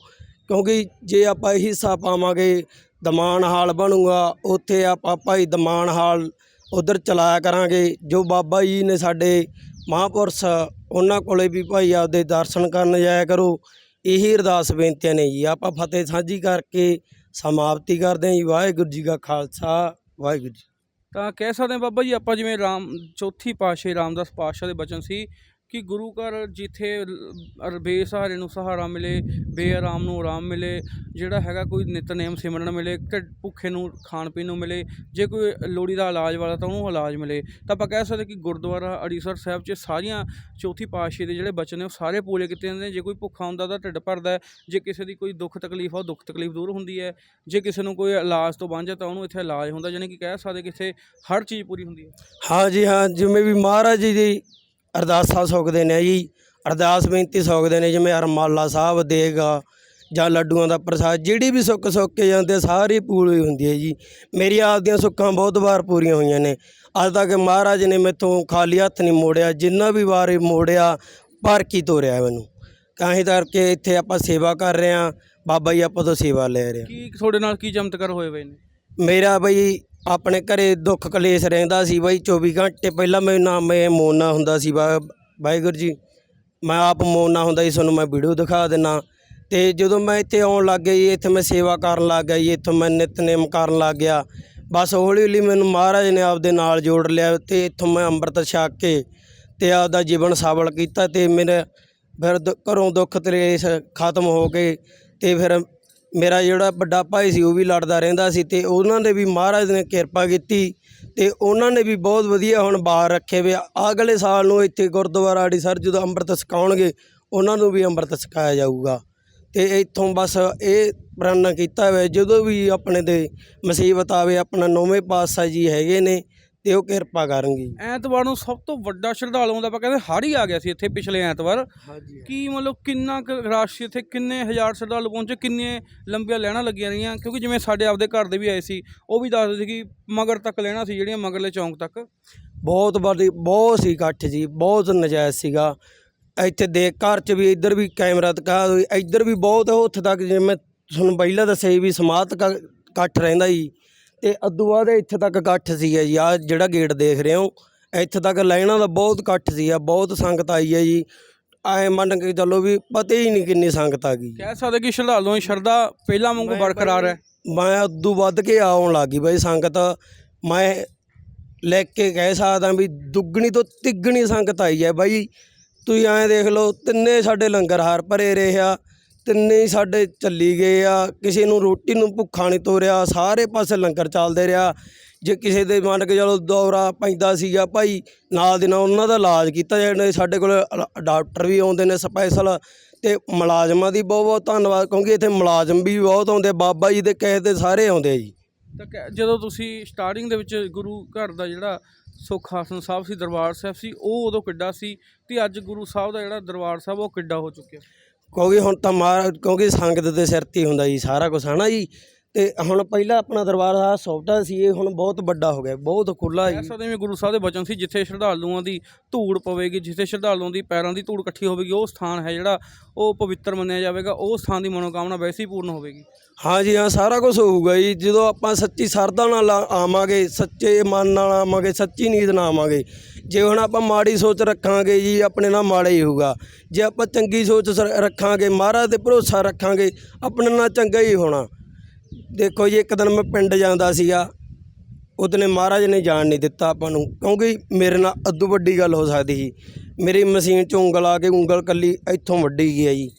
ਕਿਉਂਕਿ ਜੇ ਆਪਾਂ ਇਹ ਹਿੱਸਾ ਪਾਵਾਂਗੇ, ਦਮਾਨ ਹਾਲ ਬਣੂਗਾ, ਉੱਥੇ ਆਪਾਂ ਭਾਈ ਦਮਾਨ ਹਾਲ ਉੱਧਰ ਚਲਾਇਆ ਕਰਾਂਗੇ। ਜੋ ਬਾਬਾ ਜੀ ਨੇ ਸਾਡੇ ਮਹਾਂਪੁਰਸ਼, ਉਹਨਾਂ ਕੋਲੇ ਵੀ ਭਾਈ ਆਪਦੇ ਦਰਸ਼ਨ ਕਰਨ ਜਾਇਆ ਕਰੋ। ਇਹੀ ਅਰਦਾਸ ਬੇਨਤੀਆਂ ਨੇ ਜੀ। ਆਪਾਂ ਫਤਿਹ ਸਾਂਝੀ ਕਰਕੇ ਸਮਾਪਤੀ ਕਰਦੇ ਹਾਂ ਜੀ। ਵਾਹਿਗੁਰੂ ਜੀ ਕਾ ਖਾਲਸਾ। ਵਾਹਿਗੁਰੂ ਜੀ ਤਾਂ ਕਹਿ ਸਕਦੇ ਹਾਂ ਬਾਬਾ ਜੀ, ਆਪਾਂ ਜਿਵੇਂ ਰਾਮ, ਚੌਥੀ ਪਾਤਸ਼ਾਹੀ ਰਾਮਦਾਸ ਪਾਤਸ਼ਾਹ ਦੇ ਬਚਨ ਸੀ ਕਿ ਗੁਰੂ ਘਰ ਜਿੱਥੇ ਬੇਸਹਾਰੇ ਨੂੰ ਸਹਾਰਾ ਮਿਲੇ, ਬੇਆਰਾਮ ਨੂੰ ਆਰਾਮ ਮਿਲੇ, ਜਿਹੜਾ ਹੈਗਾ ਕੋਈ ਨਿਤਨੇਮ ਸਿਮਰਨ ਮਿਲੇ ਢਿੱਡ ਭੁੱਖੇ ਨੂੰ ਖਾਣ ਪੀਣ ਨੂੰ ਮਿਲੇ, ਜੇ ਕੋਈ ਲੋੜੀ ਦਾ ਇਲਾਜ ਵਾਲਾ ਤਾਂ ਉਹਨੂੰ ਇਲਾਜ ਮਿਲੇ। ਤਾਂ ਆਪਾਂ ਕਹਿ ਸਕਦੇ ਕਿ ਗੁਰਦੁਆਰਾ ਅੜੀਸਰ ਸਾਹਿਬ 'ਚ ਸਾਰੀਆਂ ਚੌਥੀ ਪਾਤਸ਼ਾਹੀ ਦੇ ਜਿਹੜੇ ਬਚਨ ਨੇ ਉਹ ਸਾਰੇ ਪੂਰੇ ਕੀਤੇ ਜਾਂਦੇ ਨੇ। ਜੇ ਕੋਈ ਭੁੱਖਾ ਹੁੰਦਾ ਤਾਂ ਢਿੱਡ ਭਰਦਾ ਜੇ ਕਿਸੇ ਦੀ ਕੋਈ ਦੁੱਖ ਤਕਲੀਫ ਆ, ਉਹ ਦੁੱਖ ਤਕਲੀਫ ਦੂਰ ਹੁੰਦੀ ਹੈ। ਜੇ ਕਿਸੇ ਨੂੰ ਕੋਈ ਇਲਾਜ ਤੋਂ ਵਾਂਝਾ ਤਾਂ ਉਹਨੂੰ ਇੱਥੇ ਇਲਾਜ ਹੁੰਦਾ, ਜਾਣੀ ਕਿ ਕਹਿ ਸਕਦੇ ਕਿ ਇੱਥੇ ਹਰ ਚੀਜ਼ ਪੂਰੀ ਹੁੰਦੀ ਹੈ। ਹਾਂ ਜੀ, ਹਾਂ, ਜਿਵੇਂ ਵੀ ਮਹਾਰਾਜ ਜੀ ਦੀ ਅਰਦਾਸਾਂ ਸੁਖਦੇ ਨੇ ਜੀ। ਅਰਦਾਸ ਬੇਨਤੀ ਸੁਖਦੇ ਨੇ ਜਿਵੇਂ ਅਰਮਾਲਾ ਸਾਹਿਬ ਦੇਗਾ ਜਾਂ ਲੱਡੂਆਂ ਦਾ ਪ੍ਰਸਾਦ ਜਿਹੜੀ ਵੀ ਸੁੱਖ ਸੁੱਖ ਕੇ ਜਾਂਦੇ ਸਾਰੀ ਪੂਰੀ ਹੁੰਦੀ ਹੈ ਜੀ। ਮੇਰੀ ਆਪ ਦੀਆਂ ਸੁੱਖਾਂ ਬਹੁਤ ਵਾਰ ਪੂਰੀਆਂ ਹੋਈਆਂ ਨੇ। ਅੱਜ ਤੱਕ ਮਹਾਰਾਜ ਨੇ ਮੈਥੋਂ ਖਾਲੀ ਹੱਥ ਨਹੀਂ ਮੋੜਿਆ ਜਿੰਨਾ ਵੀ ਵਾਰ ਮੋੜਿਆ ਭਰ ਕੀ ਤੋਰਿਆ ਮੈਨੂੰ। ਤਾਂ ਹੀ ਕਰਕੇ ਇੱਥੇ ਆਪਾਂ ਸੇਵਾ ਕਰ ਰਹੇ ਹਾਂ। ਬਾਬਾ ਜੀ ਆਪਾਂ ਤੋਂ ਸੇਵਾ ਲੈ ਰਹੇ ਹਾਂ। ਕੀ ਤੁਹਾਡੇ ਨਾਲ ਕੀ ਚਮਤਕਾਰ ਹੋਏ ਹੋਏ ਨੇ? ਮੇਰਾ ਬਈ ਆਪਣੇ ਘਰੇ ਦੁੱਖ ਕਲੇਸ਼ ਰਹਿੰਦਾ ਸੀ ਬਾਈ 24 ਘੰਟੇ ਪਹਿਲਾਂ ਮੈਨੂੰ ਨਾ, ਮੈਂ ਮੋਨਾ ਹੁੰਦਾ ਸੀ ਵਾ- ਵਾਹਿਗੁਰੂ ਜੀ। ਮੈਂ ਆਪ ਮੋਨਾ ਹੁੰਦਾ ਸੀ, ਤੁਹਾਨੂੰ ਮੈਂ ਵੀਡੀਓ ਦਿਖਾ ਦਿੰਨਾ। ਅਤੇ ਜਦੋਂ ਮੈਂ ਇੱਥੇ ਆਉਣ ਲੱਗ ਗਿਆ ਜੀ, ਇੱਥੇ ਮੈਂ ਸੇਵਾ ਕਰਨ ਲੱਗ ਗਿਆ ਜੀ, ਇੱਥੋਂ ਮੈਂ ਨਿਤਨੇਮ ਕਰਨ ਲੱਗ ਗਿਆ। ਬਸ ਹੌਲੀ ਹੌਲੀ ਮੈਨੂੰ ਮਹਾਰਾਜ ਨੇ ਆਪਦੇ ਨਾਲ ਜੋੜ ਲਿਆ ਅਤੇ ਇੱਥੋਂ ਮੈਂ ਅੰਮ੍ਰਿਤ ਛਕ ਕੇ ਅਤੇ ਆਪਦਾ ਜੀਵਨ ਸਫਲ ਕੀਤਾ ਅਤੇ ਮੇਰੇ ਫਿਰ ਦ- ਘਰੋਂ ਦੁੱਖ ਤਲੇਸ ਖਤਮ ਹੋ ਕੇ ਅਤੇ ਫਿਰ ਮੇਰਾ ਜਿਹੜਾ ਵੱਡਾ ਭਾਈ ਸੀ, ਉਹ ਵੀ ਲੜਦਾ ਰਹਿੰਦਾ ਸੀ ਅਤੇ ਉਹਨਾਂ ਦੇ ਵੀ ਮਹਾਰਾਜ ਨੇ ਕਿਰਪਾ ਕੀਤੀ ਅਤੇ ਉਹਨਾਂ ਨੇ ਵੀ ਬਹੁਤ ਵਧੀਆ ਹੁਣ ਬਾਹਰ ਰੱਖੇ ਵੇ ਅਗਲੇ ਸਾਲ ਨੂੰ ਇੱਥੇ ਗੁਰਦੁਆਰਾ ਅੜੀਸਰ ਜਦੋਂ ਅੰਮ੍ਰਿਤ ਛਕਾਉਣਗੇ, ਉਹਨਾਂ ਨੂੰ ਵੀ ਅੰਮ੍ਰਿਤ ਛਕਾਇਆ ਜਾਊਗਾ। ਅਤੇ ਇੱਥੋਂ ਬਸ ਇਹ ਪ੍ਰਣ ਕੀਤਾ ਹੋਇਆ ਜਦੋਂ ਵੀ ਆਪਣੇ ਤੇ ਮੁਸੀਬਤ ਆਵੇ, ਆਪਣਾ ਨੌਵੇਂ ਪਾਤਸ਼ਾਹ ਜੀ ਹੈਗੇ ਨੇ ਤੇ ਉਹ ਕਿਰਪਾ ਕਰਨਗੇ। ਐਤਵਾਰ ਨੂੰ ਸਭ ਤੋਂ ਵੱਡਾ ਸ਼ਰਧਾਲੂਆਂ ਦਾ ਆਪਾਂ ਕਹਿੰਦੇ ਹੜ ਹੀ ਆ ਗਿਆ ਸੀ ਇੱਥੇ ਪਿਛਲੇ ਐਤਵਾਰ। ਕੀ ਮਤਲਬ ਕਿੰਨਾ ਕੁ ਰਸ਼ ਇੱਥੇ? ਕਿੰਨੇ ਹਜ਼ਾਰ ਸ਼ਰਧਾਲੂ ਪਹੁੰਚੇ? ਕਿੰਨੇ ਲੰਬੀਆਂ ਲੈਣਾ ਲੱਗੀਆਂ ਰਹੀਆਂ? ਕਿਉਂਕਿ ਜਿਵੇਂ ਸਾਡੇ ਆਪਦੇ ਘਰ ਦੇ ਵੀ ਆਏ ਸੀ ਉਹ ਵੀ ਦੱਸਦੇ ਸੀ ਕਿ ਮਗਰ ਤੱਕ ਲੈਣਾ ਸੀ ਜਿਹੜੀਆਂ ਮਗਰਲੇ ਚੌਂਕ ਤੱਕ। ਬਹੁਤ ਵੱਡੀ ਬਹੁਤ ਸੀ ਇਕੱਠ ਜੀ ਬਹੁਤ ਨਜਾਇਜ਼ ਸੀਗਾ। ਇੱਥੇ ਦੇਖ ਘਰ 'ਚ ਵੀ ਇੱਧਰ ਵੀ ਕੈਮਰਾ ਤਕਾ ਇੱਧਰ ਵੀ ਬਹੁਤ ਉੱਥੇ ਤੱਕ ਜਿਵੇਂ ਮੈਂ ਤੁਹਾਨੂੰ ਪਹਿਲਾਂ ਦੱਸਿਆ ਵੀ ਸਮਾਤ ਇਕੱਠ ਰਹਿੰਦਾ ਜੀ। ਤੇ ਅੱਦੂ ਬਾਅਦ ਇੱਥੇ ਤੱਕ ਇਕੱਠ ਸੀਗਾ ਜੀ ਆ ਜਿਹੜਾ ਗੇਟ ਦੇਖ ਰਹੇ ਹੋ ਇੱਥੇ ਤੱਕ ਲਾਈਨਾਂ ਦਾ ਬਹੁਤ ਇਕੱਠ ਸੀਗਾ ਬਹੁਤ ਸੰਗਤ ਆਈ ਹੈ ਜੀ। ਐ ਮੰਨ ਕੇ ਚੱਲੋ ਵੀ ਪਤਾ ਹੀ ਨਹੀਂ ਕਿੰਨੀ ਸੰਗਤ ਆ ਗਈ। ਕਹਿ ਸਕਦੇ ਕਿ ਸ਼ਰਧਾਲੂਆਂ ਦੀ ਸ਼ਰਧਾ ਪਹਿਲਾਂ ਵਾਂਗੂ ਬਰਕਰਾਰ ਹੈ। ਮੈਂ ਉਦੋਂ ਵੱਧ ਕੇ ਆਉਣ ਲੱਗੀ ਬਈ ਸੰਗਤ। ਮੈਂ ਲੈ ਕੇ ਕਹਿ ਸਕਦਾ ਵੀ ਦੁੱਗਣੀ ਤੋਂ ਤਿੱਗਣੀ ਸੰਗਤ ਆਈ ਹੈ ਬਾਈ। ਤੁਸੀਂ ਐਂ ਦੇਖ ਲਓ ਤਿੰਨੇ ਸਾਡੇ ਲੰਗਰ ਹਾਰ ਭਰੇ ਰਹੇ ਆ। ਤਿੰਨੇ ਹੀ ਸਾਡੇ ਚੱਲੀ ਗਏ ਆ, ਕਿਸੇ ਨੂੰ ਰੋਟੀ ਨੂੰ ਭੁੱਖਾ ਨਹੀਂ ਤੋਰਿਆ, ਸਾਰੇ ਪਾਸੇ ਲੰਗਰ ਚੱਲਦੇ ਰਿਹਾ। ਜੇ ਕਿਸੇ ਦੇ ਮੰਨ ਕੇ ਚਲੋ ਦੌਰਾ ਪੈਂਦਾ ਸੀਗਾ ਭਾਈ, ਨਾਲ ਦੀ ਨਾਲ ਉਹਨਾਂ ਦਾ ਇਲਾਜ ਕੀਤਾ ਜਾਂਦਾ ਸਾਡੇ ਕੋਲ ਅਲ- ਡਾਕਟਰ ਵੀ ਆਉਂਦੇ ਨੇ ਸਪੈਸ਼ਲ ਅਤੇ ਮੁਲਾਜ਼ਮਾਂ ਦੀ ਬਹੁਤ ਬਹੁਤ ਧੰਨਵਾਦ, ਕਿਉਂਕਿ ਇੱਥੇ ਮੁਲਾਜ਼ਮ ਵੀ ਬਹੁਤ ਆਉਂਦੇ, ਬਾਬਾ ਜੀ ਦੇ ਕਹੇ ਤੇ ਸਾਰੇ ਆਉਂਦੇ ਆ ਜੀ। ਤਾਂ ਕਹਿ- ਜਦੋਂ ਤੁਸੀਂ ਸਟਾਰਟਿੰਗ ਦੇ ਵਿੱਚ ਗੁਰੂ ਘਰ ਦਾ ਜਿਹੜਾ ਸੁੱਖ ਆਸਣ ਸਾਹਿਬ ਸੀ, ਦਰਬਾਰ ਸਾਹਿਬ ਸੀ, ਉਹ ਉਦੋਂ ਕਿੱਡਾ ਸੀ, ਤੇ ਅੱਜ ਗੁਰੂ ਸਾਹਿਬ ਦਾ ਜਿਹੜਾ ਦਰਬਾਰ ਸਾਹਿਬ, ਉਹ ਕਿੱਡਾ ਹੋ ਚੁੱਕਿਆ? ਕਿਉਂਕਿ ਹੁਣ ਤਾਂ ਮਾਰ, ਕਿਉਂਕਿ ਸੰਗਤ ਦੇ ਸਿਰ ਤੇ ਹੀ ਹੁੰਦਾ ਜੀ, ਸਾਰਾ ਕੁਝ ਹਨਾ ਜੀ? ਤੇ ਹੁਣ ਪਹਿਲਾਂ ਆਪਣਾ ਦਰਬਾਰ ਸਾਹਿਬ ਛੋਟਾ ਸੀ, ਇਹ ਹੁਣ ਬਹੁਤ ਵੱਡਾ ਹੋ ਗਿਆ, ਬਹੁਤ ਖੁੱਲਾ ਕਹਿ ਜੀ ਸਕਦੇ ਗੁਰੂ ਸਾਹਿਬ ਦੇ ਬਚਨ ਸੀ, ਜਿੱਥੇ ਸ਼ਰਧਾਲੂਆਂ ਦੀ ਧੂੜ ਪਵੇਗੀ, ਜਿੱਥੇ ਸ਼ਰਧਾਲੂਆਂ ਦੀ ਪੈਰਾਂ ਦੀ ਧੂੜ ਇਕੱਠੀ ਹੋਵੇਗੀ, ਉਹ ਸਥਾਨ ਹੈ ਜਿਹੜਾ, ਉਹ ਪਵਿੱਤਰ ਮੰਨਿਆ ਜਾਵੇਗਾ, ਉਹ ਸਥਾਨ ਦੀ ਮਨੋਕਾਮਨਾ ਵੈਸੇ ਹੀ ਪੂਰਨ ਹੋਵੇਗੀ। ਹਾਂਜੀ, ਹਾਂ, ਸਾਰਾ ਕੁਝ ਹੋਊਗਾ ਜੀ। ਜਦੋਂ ਆਪਾਂ ਸੱਚੀ ਸਰਦਾ ਨਾਲ ਆ- ਆਵਾਂਗੇ, ਸੱਚੇ ਮਨ ਨਾਲ ਆਵਾਂਗੇ, ਸੱਚੀ ਨੀਤ ਨਾਲ ਆਵਾਂਗੇ, ਜੇ ਹੁਣ ਆਪਾਂ ਮਾੜੀ ਸੋਚ ਰੱਖਾਂਗੇ ਜੀ, ਆਪਣੇ ਨਾਲ ਮਾੜਾ ਹੀ ਹੋਊਗਾ। ਜੇ ਆਪਾਂ ਚੰਗੀ ਸੋਚ ਸ- ਰੱਖਾਂਗੇ, ਮਹਾਰਾਜ ਤੇ ਭਰੋਸਾ ਰੱਖਾਂਗੇ, ਆਪਣੇ ਨਾਲ ਚੰਗਾ ਹੀ ਹੋਣਾ। ਦੇਖੋ ਜੀ, ਇੱਕ ਦਿਨ ਮੈਂ ਪਿੰਡ ਜਾਂਦਾ ਸੀਗਾ ਉਹਦਨੇ ਮਹਾਰਾਜ ਨੇ ਜਾਣ ਨਹੀਂ ਦਿੱਤਾ ਆਪਾਂ ਨੂੰ, ਕਿਉਂਕਿ ਮੇਰੇ ਨਾਲ ਅੱਧੂ ਵੱਡੀ ਗੱਲ ਹੋ ਸਕਦੀ ਸੀ। ਮੇਰੀ ਮਸ਼ੀਨ 'ਚ ਉਂਗਲ ਆ ਕੇ, ਉਂਗਲ ਕੱਲੀ ਇੱਥੋਂ ਵੱਡੀ ਗਈ ਆ ਜੀ।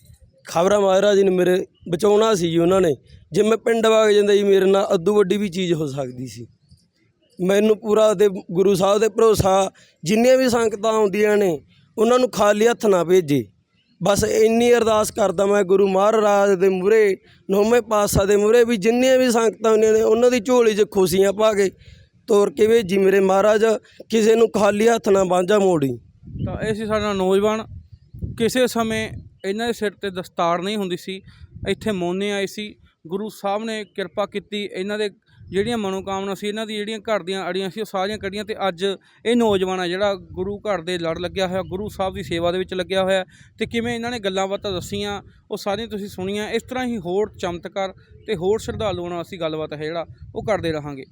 ਖਬਰਾਂ ਮਹਾਰਾਜ ਨੇ ਮੇਰੇ ਬਚਾਉਣਾ ਸੀ ਜੀ ਉਹਨਾਂ ਨੇ। ਜੇ ਮੈਂ ਪਿੰਡ ਵਗ ਜਾਂਦਾ ਜੀ, ਮੇਰੇ ਨਾਲ ਅੱਧੂ ਵੱਡੀ ਵੀ ਚੀਜ਼ ਹੋ ਸਕਦੀ ਸੀ। ਮੈਨੂੰ ਪੂਰਾ ਦੇ ਗੁਰੂ ਸਾਹਿਬ ਦੇ ਭਰੋਸਾ, ਜਿੰਨੀਆਂ ਵੀ ਸੰਗਤਾਂ ਆਉਂਦੀਆਂ ਨੇ, ਉਹਨਾਂ ਨੂੰ ਖਾਲੀ ਹੱਥ ਨਾ ਭੇਜੇ। ਬਸ ਇੰਨੀ ਅਰਦਾਸ ਕਰਦਾ ਮੈਂ ਗੁਰੂ ਮਹਾਰਾਜ ਦੇ ਮੂਹਰੇ, ਨੌਵੇਂ ਪਾਤਸ਼ਾਹ ਦੇ ਮੂਹਰੇ ਵੀ ਜਿੰਨੀਆਂ ਵੀ ਸੰਗਤਾਂ ਹੁੰਦੀਆਂ ਨੇ, ਉਹਨਾਂ ਦੀ ਝੋਲੀ 'ਚ ਖੁਸ਼ੀਆਂ ਪਾ ਕੇ ਤੋਰ ਕੇ ਭੇਜੀ ਮੇਰੇ ਮਹਾਰਾਜ, ਕਿਸੇ ਨੂੰ ਖਾਲੀ ਹੱਥ ਨਾ ਬਾਂਝਾ ਮੋੜੀ। ਤਾਂ ਇਹ ਸੀ ਸਾਡਾ ਨੌਜਵਾਨ। ਕਿਸੇ ਸਮੇਂ ਇਹਨਾਂ ਦੇ ਸਿਰ ਤੇ ਦਸਤਾਰ ਨਹੀਂ ਹੁੰਦੀ ਸੀ। ਇੱਥੇ ਮੋਨੇ ਆਏ ਸੀ। ਗੁਰੂ ਸਾਹਿਬ ਨੇ ਕਿਰਪਾ ਕੀਤੀ। ਇਹਨਾਂ ਦੇ ਜਿਹੜੀਆਂ ਮਨੋਕਾਮਨਾ ਸੀ, ਇਹਨਾਂ ਦੀ ਜਿਹੜੀਆਂ ਘਰ ਦੀਆਂ ਅੜੀਆਂ ਸੀ, ਉਹ ਸਾਰੀਆਂ ਕੱਢੀਆਂ ਤੇ ਅੱਜ ਇਹ ਨੌਜਵਾਨ ਆ ਜਿਹੜਾ ਗੁਰੂ ਘਰ ਦੇ ਲੜ ਲੱਗਿਆ ਹੋਇਆ, ਗੁਰੂ ਸਾਹਿਬ ਦੀ ਸੇਵਾ ਦੇ ਵਿੱਚ ਲੱਗਿਆ ਹੋਇਆ। ਤੇ ਕਿਵੇਂ ਇਹਨਾਂ ਨੇ ਗੱਲਾਂ ਬਾਤਾਂ ਦੱਸੀਆਂ, ਉਹ ਸਾਰੀਆਂ ਤੁਸੀਂ ਸੁਣੀਆਂ। ਇਸ ਤਰ੍ਹਾਂ ਹੀ ਹੋਰ ਚਮਤਕਾਰ ਤੇ ਹੋਰ ਸ਼ਰਧਾਲੂਆਂ ਨਾਲ ਅਸੀਂ ਗੱਲਬਾਤ ਹੈ ਜਿਹੜਾ, ਉਹ ਕਰਦੇ ਰਹਾਂਗੇ।